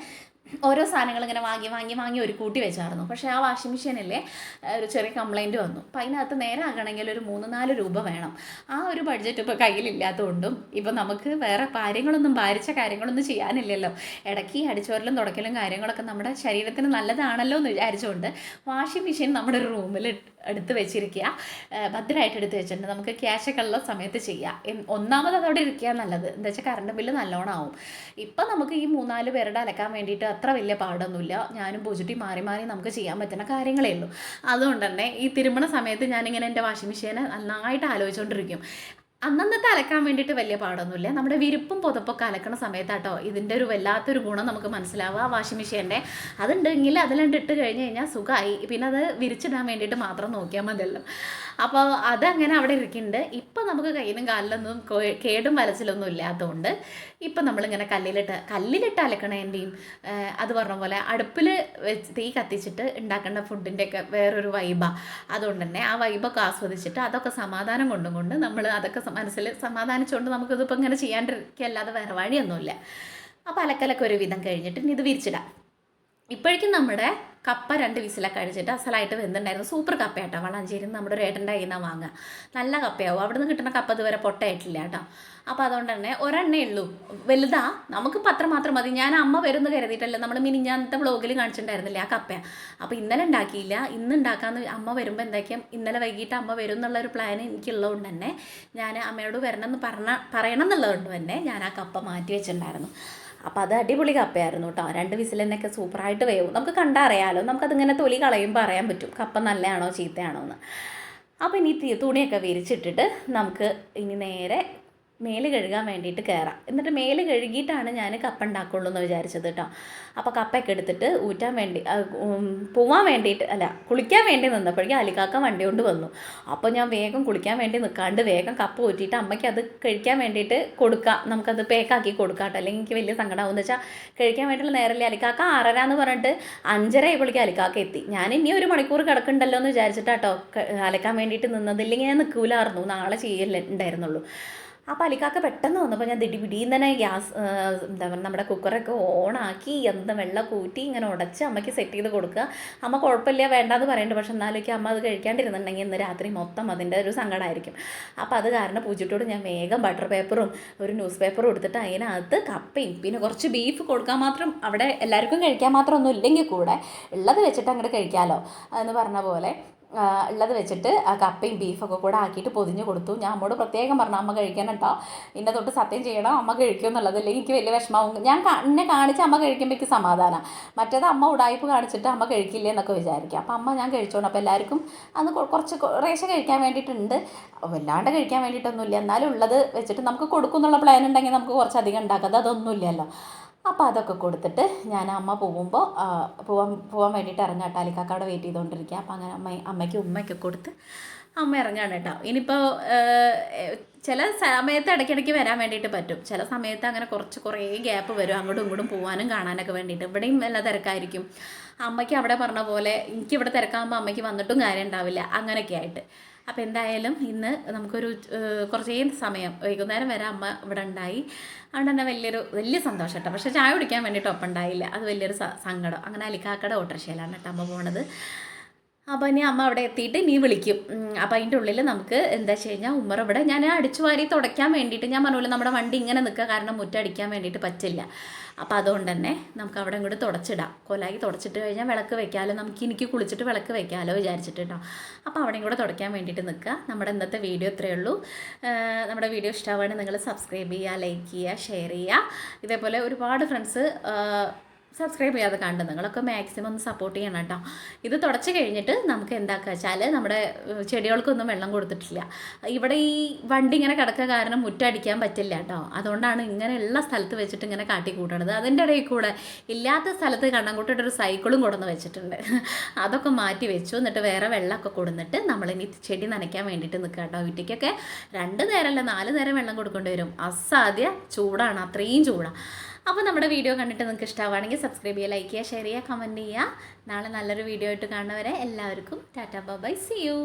Speaker 1: ഓരോ സാധനങ്ങൾ ഇങ്ങനെ വാങ്ങി വാങ്ങി വാങ്ങി ഒരു കൂട്ടി വെച്ചായിരുന്നു പക്ഷേ ആ വാഷിംഗ് മെഷീനിലെ ഒരു ചെറിയ കംപ്ലൈൻറ്റ് വന്നു അപ്പം അതിനകത്ത് നേരെ ആകണമെങ്കിൽ ഒരു മൂന്ന് നാല് രൂപ വേണം ആ ഒരു ബഡ്ജറ്റ് ഇപ്പോൾ കയ്യിലില്ലാത്തതുകൊണ്ടും ഇപ്പം നമുക്ക് വേറെ കാര്യങ്ങളൊന്നും ഭാരിച്ച കാര്യങ്ങളൊന്നും ചെയ്യാനില്ലല്ലോ ഇടയ്ക്ക് അടിച്ചോരലും തുടക്കലും കാര്യങ്ങളൊക്കെ നമ്മുടെ ശരീരത്തിന് നല്ലതാണല്ലോ എന്ന് വിചാരിച്ചുകൊണ്ട് വാഷിംഗ് മെഷീൻ നമ്മുടെ റൂമിൽ എടുത്ത് വെച്ചിരിക്കുക ഭദ്രമായിട്ട് എടുത്ത് വെച്ചിട്ടുണ്ട് നമുക്ക് ക്യാഷ് ഒക്കെ ഉള്ള സമയത്ത് ചെയ്യാം ഒന്നാമത് അതവിടെ ഇരിക്കുക നല്ലത് എന്താ വെച്ചാൽ കറണ്ട് ബില്ല് നല്ലോണം ആവും ഇപ്പം നമുക്ക് ഈ മൂന്നാല് പേരുടെ അലക്കാൻ വേണ്ടിയിട്ട് അത്ര വലിയ പാടൊന്നുമില്ല ഞാനും പോസിറ്റീവ് മാറി മാറി നമുക്ക് ചെയ്യാൻ പറ്റുന്ന കാര്യങ്ങളേ ഉള്ളൂ അതുകൊണ്ട് തന്നെ ഈ തിരുമണ സമയത്ത് ഞാനിങ്ങനെ എൻ്റെ വാഷിംഗ് മെഷീനെ നന്നായിട്ട് ആലോചിച്ചുകൊണ്ടിരിക്കും അന്നന്നത്തെ അലക്കാൻ വേണ്ടിയിട്ട് വലിയ പാടൊന്നുമില്ല നമ്മുടെ വിരിപ്പും പുതപ്പൊക്കെ അലക്കണ സമയത്താട്ടോ ഇതിൻ്റെ ഒരു വല്ലാത്തൊരു ഗുണം നമുക്ക് മനസ്സിലാവുക വാഷിംഗ് മെഷീൻ്റെ അതുണ്ടെങ്കിൽ അതിലണ്ടിട്ട് കഴിഞ്ഞ് കഴിഞ്ഞാൽ സുഖമായി പിന്നെ അത് വിരിച്ചിടാൻ വേണ്ടിയിട്ട് മാത്രം നോക്കിയാൽ മതിയല്ലോ അപ്പോൾ അതങ്ങനെ അവിടെ ഇരിക്കുന്നുണ്ട് ഇപ്പം നമുക്ക് കയ്യിലും കാലിലൊന്നും കേടും വലച്ചിലൊന്നും ഇല്ലാത്തതുകൊണ്ട് ഇപ്പം നമ്മളിങ്ങനെ കല്ലിലിട്ട് കല്ലിലിട്ട് അലക്കണേൻ്റെയും അത് പറഞ്ഞ പോലെ അടുപ്പിൽ തീ കത്തിച്ചിട്ട് ഉണ്ടാക്കേണ്ട ഫുഡിൻ്റെയൊക്കെ വേറൊരു വൈബാണ് അതുകൊണ്ട് തന്നെ ആ വൈബൊക്കെ ആസ്വദിച്ചിട്ട് അതൊക്കെ സമാധാനം കൊണ്ടും കൊണ്ട് നമ്മൾ അതൊക്കെ മനസ്സിൽ സമാധാനിച്ചുകൊണ്ട് നമുക്കിതിപ്പോൾ ഇങ്ങനെ ചെയ്യാണ്ടിരിക്കല്ലാതെ വേറെ വഴിയൊന്നുമില്ല അപ്പോൾ അലക്കലൊക്കെ ഒരു വിധം കഴിഞ്ഞിട്ട് ഇനി ഇത് വിരിച്ചിടാം ഇപ്പോഴേക്കും നമ്മുടെ കപ്പ രണ്ട് വിസിലൊക്കെ അഴിച്ചിട്ട് അസലായിട്ട് വെന്തുണ്ടായിരുന്നു സൂപ്പർ കേട്ടോ വളഞ്ചേരി നമ്മുടെ ഒരു ഏട്ടൻ്റെ കയ്യിൽ വാങ്ങുക നല്ല കപ്പയാവും അവിടെ നിന്ന് കിട്ടുന്ന കപ്പ ഇതുവരെ പൊട്ടയായിട്ടില്ല കേട്ടോ അപ്പോൾ അതുകൊണ്ട് തന്നെ ഒരെണ്ണേ ഉള്ളൂ വലുതാ നമുക്ക് പത്രം മാത്രം മതി ഞാൻ അമ്മ വരുന്നു കരുതിയിട്ടല്ല നമ്മൾ മിനിഞ്ഞാന്നത്തെ ബ്ലോഗിൽ കാണിച്ചിട്ടുണ്ടായിരുന്നില്ല ആ കപ്പ അപ്പോൾ ഇന്നലെ ഉണ്ടാക്കിയില്ല ഇന്ന് ഉണ്ടാക്കാമെന്ന് അമ്മ വരുമ്പോൾ എന്തൊക്കെയും ഇന്നലെ വൈകിട്ട് അമ്മ വരും എന്നുള്ളൊരു ഒരു പ്ലാൻ എനിക്കുള്ളതുകൊണ്ട് തന്നെ ഞാൻ അമ്മയോട് വരണമെന്ന് പറഞ്ഞ പറയണം എന്നുള്ളതുകൊണ്ട് തന്നെ ഞാൻ ആ കപ്പ മാറ്റി വെച്ചിട്ടുണ്ടായിരുന്നു അപ്പോൾ അത് അടിപൊളി കപ്പയായിരുന്നു കേട്ടോ രണ്ട് വിസിൽ തന്നെയൊക്കെ സൂപ്പറായിട്ട് വേവും നമുക്ക് കണ്ടറിയാലോ നമുക്കതിങ്ങനെ തൊലി കളയുമ്പോൾ അറിയാൻ പറ്റും കപ്പ നല്ലതാണോ ചീത്തയാണോ എന്ന് അപ്പോൾ ഇനി തുണിയൊക്കെ വിരിച്ചിട്ടിട്ട് നമുക്ക് ഇനി നേരെ മേല് കഴുകാൻ വേണ്ടിയിട്ട് കയറാം എന്നിട്ട് മേല് കഴുകിയിട്ടാണ് ഞാൻ കപ്പ ഉണ്ടാക്കുള്ളൂ എന്ന് വിചാരിച്ചത് കേട്ടോ അപ്പോൾ കപ്പയൊക്കെ എടുത്തിട്ട് ഊറ്റാൻ വേണ്ടി പോവാൻ വേണ്ടിയിട്ട് അല്ല കുളിക്കാൻ വേണ്ടി നിന്നപ്പോഴേക്കും അലിക്കാക്ക വണ്ടി കൊണ്ട് വന്നു അപ്പോൾ ഞാൻ വേഗം കുളിക്കാൻ വേണ്ടി നിൽക്കാണ്ട് വേഗം കപ്പ ഊറ്റിയിട്ട് അമ്മയ്ക്ക് അത് കഴിക്കാൻ വേണ്ടിയിട്ട് കൊടുക്കാം നമുക്കത് പേക്കാക്കി കൊടുക്കാം കേട്ടോ അല്ലെങ്കിൽ എനിക്ക് വലിയ സങ്കടമാവും എന്ന് വെച്ചാൽ കഴിക്കാൻ വേണ്ടിയുള്ള നേരല്ലേ അലിക്കാക്ക ആറര എന്ന് പറഞ്ഞിട്ട് അഞ്ചര ഇപ്പോഴേക്ക് അലിക്കാക്ക എത്തി ഞാൻ ഇനി ഒരു മണിക്കൂർ കിടക്കണ്ടല്ലോ എന്ന് വിചാരിച്ചിട്ടാട്ടോ അലക്കാൻ വേണ്ടിയിട്ട് നിന്നതില്ലെങ്കിൽ ഞാൻ നിൽക്കൂലായിരുന്നു നാളെ ചെയ്യലുണ്ടായിരുന്നുള്ളൂ ആ പലിക്കാക്ക പെട്ടെന്ന് വന്നപ്പോൾ ഞാൻ ദിടിപിടിയും തന്നെ ഗ്യാസ് എന്താ പറയുക നമ്മുടെ കുക്കറൊക്കെ ഓണാക്കി എന്ത് വെള്ളം കൂറ്റി ഇങ്ങനെ ഉടച്ച് അമ്മയ്ക്ക് സെറ്റ് ചെയ്ത് കൊടുക്കുക അമ്മ കുഴപ്പമില്ല വേണ്ടാന്ന് പറയുന്നുണ്ട് പക്ഷെ എന്നാലൊക്കെ അമ്മ അത് കഴിക്കാണ്ടിരുന്നുണ്ടെങ്കിൽ ഇന്ന് രാത്രി മൊത്തം അതിൻ്റെ ഒരു സങ്കടമായിരിക്കും അപ്പോൾ അത് കാരണം പൂജിട്ടോട് ഞാൻ വേഗം ബട്ടർ പേപ്പറും ഒരു ന്യൂസ് പേപ്പറും എടുത്തിട്ട് അതിനകത്ത് കപ്പയും പിന്നെ കുറച്ച് ബീഫ് കൊടുക്കാൻ മാത്രം അവിടെ എല്ലാവർക്കും കഴിക്കാൻ മാത്രം ഒന്നും ഇല്ലെങ്കിൽ കൂടെ ഉള്ളത് വെച്ചിട്ട് അങ്ങോട്ട് കഴിക്കാമല്ലോ എന്ന് പറഞ്ഞ പോലെ ഉള്ളത് വെച്ചിട്ട് കപ്പയും ബീഫൊക്കെ കൂടെ ആക്കിയിട്ട് പൊതിഞ്ഞ് കൊടുത്തു ഞാൻ അമ്മോട് പ്രത്യേകം പറഞ്ഞു അമ്മ കഴിക്കാൻ കേട്ടോ ഇന്ന തൊട്ട് സത്യം ചെയ്യണം അമ്മ കഴിക്കും എന്നുള്ളത് അല്ലെങ്കിൽ എനിക്ക് വലിയ വിഷമമാവും ഞാൻ എന്നെ കാണിച്ച് അമ്മ കഴിക്കുമ്പോൾ സമാധാനം മറ്റേത് അമ്മ ഉടായ്പ കാണിച്ചിട്ട് അമ്മ കഴിക്കില്ലേ എന്നൊക്കെ വിചാരിക്കുക അപ്പം അമ്മ ഞാൻ കഴിച്ചോണം അപ്പോൾ എല്ലാവർക്കും അന്ന് കുറച്ച് റേഷൻ കഴിക്കാൻ വേണ്ടിയിട്ടുണ്ട് വല്ലാണ്ട് കഴിക്കാൻ വേണ്ടിയിട്ടൊന്നുമില്ല എന്നാലും ഉള്ളത് വെച്ചിട്ട് നമുക്ക് കൊടുക്കും എന്നുള്ള പ്ലാൻ ഉണ്ടെങ്കിൽ നമുക്ക് കുറച്ചധികം ഉണ്ടാക്കാം അതൊന്നുമില്ലല്ലോ അപ്പോൾ അതൊക്കെ കൊടുത്തിട്ട് ഞാൻ അമ്മ പോകുമ്പോൾ പോവാൻ പോകാൻ വേണ്ടിയിട്ട് ഇറങ്ങാം ടാലിക്കാക്കവിടെ വെയിറ്റ് ചെയ്തുകൊണ്ടിരിക്കുക അപ്പോൾ അങ്ങനെ അമ്മ അമ്മയ്ക്ക് ഉമ്മയൊക്കെ കൊടുത്ത് അമ്മ ഇറങ്ങാണ് കേട്ടോ ഇനിയിപ്പോൾ ചില സമയത്ത് ഇടയ്ക്കിടയ്ക്ക് വരാൻ വേണ്ടിയിട്ട് പറ്റും ചില സമയത്ത് അങ്ങനെ കുറച്ച് കുറേ ഗ്യാപ്പ് വരും അങ്ങോട്ടും ഇങ്ങോട്ടും പോകാനും കാണാനൊക്കെ വേണ്ടിയിട്ട് ഇവിടെയും നല്ല തിരക്കായിരിക്കും അമ്മയ്ക്ക് അവിടെ പറഞ്ഞ പോലെ എനിക്ക് ഇവിടെ തിരക്കാകുമ്പോൾ അമ്മയ്ക്ക് വന്നിട്ടും കാര്യം ഉണ്ടാവില്ല അങ്ങനെയൊക്കെ ആയിട്ട് അപ്പോൾ എന്തായാലും ഇന്ന് നമുക്കൊരു കുറച്ചേ സമയം വൈകുന്നേരം വരെ അമ്മ ഇവിടെ ഉണ്ടായി അതുകൊണ്ട് തന്നെ വലിയൊരു വലിയ സന്തോഷം കേട്ടോ പക്ഷേ ചായ കുടിക്കാൻ വേണ്ടിയിട്ട് ഒപ്പം ഉണ്ടായില്ല അത് വലിയൊരു സങ്കടം അങ്ങനെ അലിക്കാക്കട ഓട്ടർഷയിലാണ് കേട്ടോ അമ്മ പോണത് അപ്പോൾ ഇനി അമ്മ അവിടെ എത്തിയിട്ട് നീ വിളിക്കും അപ്പോൾ അതിൻ്റെ ഉള്ളിൽ നമുക്ക് എന്താ വെച്ച് കഴിഞ്ഞാൽ ഉമ്മർ ഇവിടെ ഞാൻ അടിച്ചു വാരി തുടയ്ക്കാൻ വേണ്ടിയിട്ട് ഞാൻ പറഞ്ഞില്ല നമ്മുടെ വണ്ടി ഇങ്ങനെ നിൽക്കുക കാരണം മുറ്റടിക്കാൻ വേണ്ടിയിട്ട് പറ്റില്ല അപ്പോൾ അതുകൊണ്ട് തന്നെ നമുക്ക് അവിടെ ഇങ്ങോട്ട് തുടച്ചിടാം കൊലാക്കി തുടച്ചിട്ട് കഴിഞ്ഞാൽ വിളക്ക് വെക്കാമല്ലോ നമുക്ക് എനിക്ക് കുളിച്ചിട്ട് വിളക്ക് വെക്കാമല്ലോ വിചാരിച്ചിട്ടുണ്ടോ അപ്പോൾ അവിടെയും കൂടെ തുടയ്ക്കാൻ വേണ്ടിയിട്ട് നിൽക്കുക നമ്മുടെ ഇന്നത്തെ വീഡിയോ ഇത്രയേ ഉള്ളൂ നമ്മുടെ വീഡിയോ ഇഷ്ടമാവുകയാണെങ്കിൽ നിങ്ങൾ സബ്സ്ക്രൈബ് ചെയ്യുക ലൈക്ക് ചെയ്യുക ഷെയർ ചെയ്യുക ഇതേപോലെ ഒരുപാട് ഫ്രണ്ട്സ് സബ്സ്ക്രൈബ് ചെയ്യാതെ കണ്ട് നിങ്ങളൊക്കെ മാക്സിമം ഒന്ന് സപ്പോർട്ട് ചെയ്യണം കേട്ടോ ഇത് തുടച്ച് കഴിഞ്ഞിട്ട് നമുക്ക് എന്താക്കുക വെച്ചാൽ നമ്മുടെ ചെടികൾക്കൊന്നും വെള്ളം കൊടുത്തിട്ടില്ല ഇവിടെ ഈ വണ്ടി ഇങ്ങനെ കിടക്കുക കാരണം മുറ്റടിക്കാൻ പറ്റില്ല കേട്ടോ അതുകൊണ്ടാണ് ഇങ്ങനെയുള്ള സ്ഥലത്ത് വെച്ചിട്ട് ഇങ്ങനെ കൂട്ടണത് അതിൻ്റെ ഇടയിൽ കൂടെ ഇല്ലാത്ത സ്ഥലത്ത് കണ്ണൻകുട്ടിയുടെ ഒരു സൈക്കിളും കൊടുന്ന് വെച്ചിട്ടുണ്ട് അതൊക്കെ മാറ്റി വെച്ചു എന്നിട്ട് വേറെ വെള്ളമൊക്കെ കൊടുന്നിട്ട് നമ്മളിനി ചെടി നനയ്ക്കാൻ വേണ്ടിയിട്ട് നിൽക്കുക കേട്ടോ വീട്ടിലേക്കൊക്കെ രണ്ട് നേരമല്ല നാല് നേരം വെള്ളം കൊടുക്കേണ്ടി വരും അസാധ്യ ചൂടാണ് അത്രയും ചൂടാണ് അപ്പോൾ നമ്മുടെ വീഡിയോ കണ്ടിട്ട് നിങ്ങൾക്ക് ഇഷ്ടമാവുകയാണെങ്കിൽ സബ്സ്ക്രൈബ് ചെയ്യുക ലൈക്ക് ചെയ്യുക ഷെയർ ചെയ്യുക കമൻറ്റ് ചെയ്യുക നാളെ നല്ലൊരു വീഡിയോ ആയിട്ട് കാണുന്നവരെ എല്ലാവർക്കും ടാറ്റാ ബൈ സി യു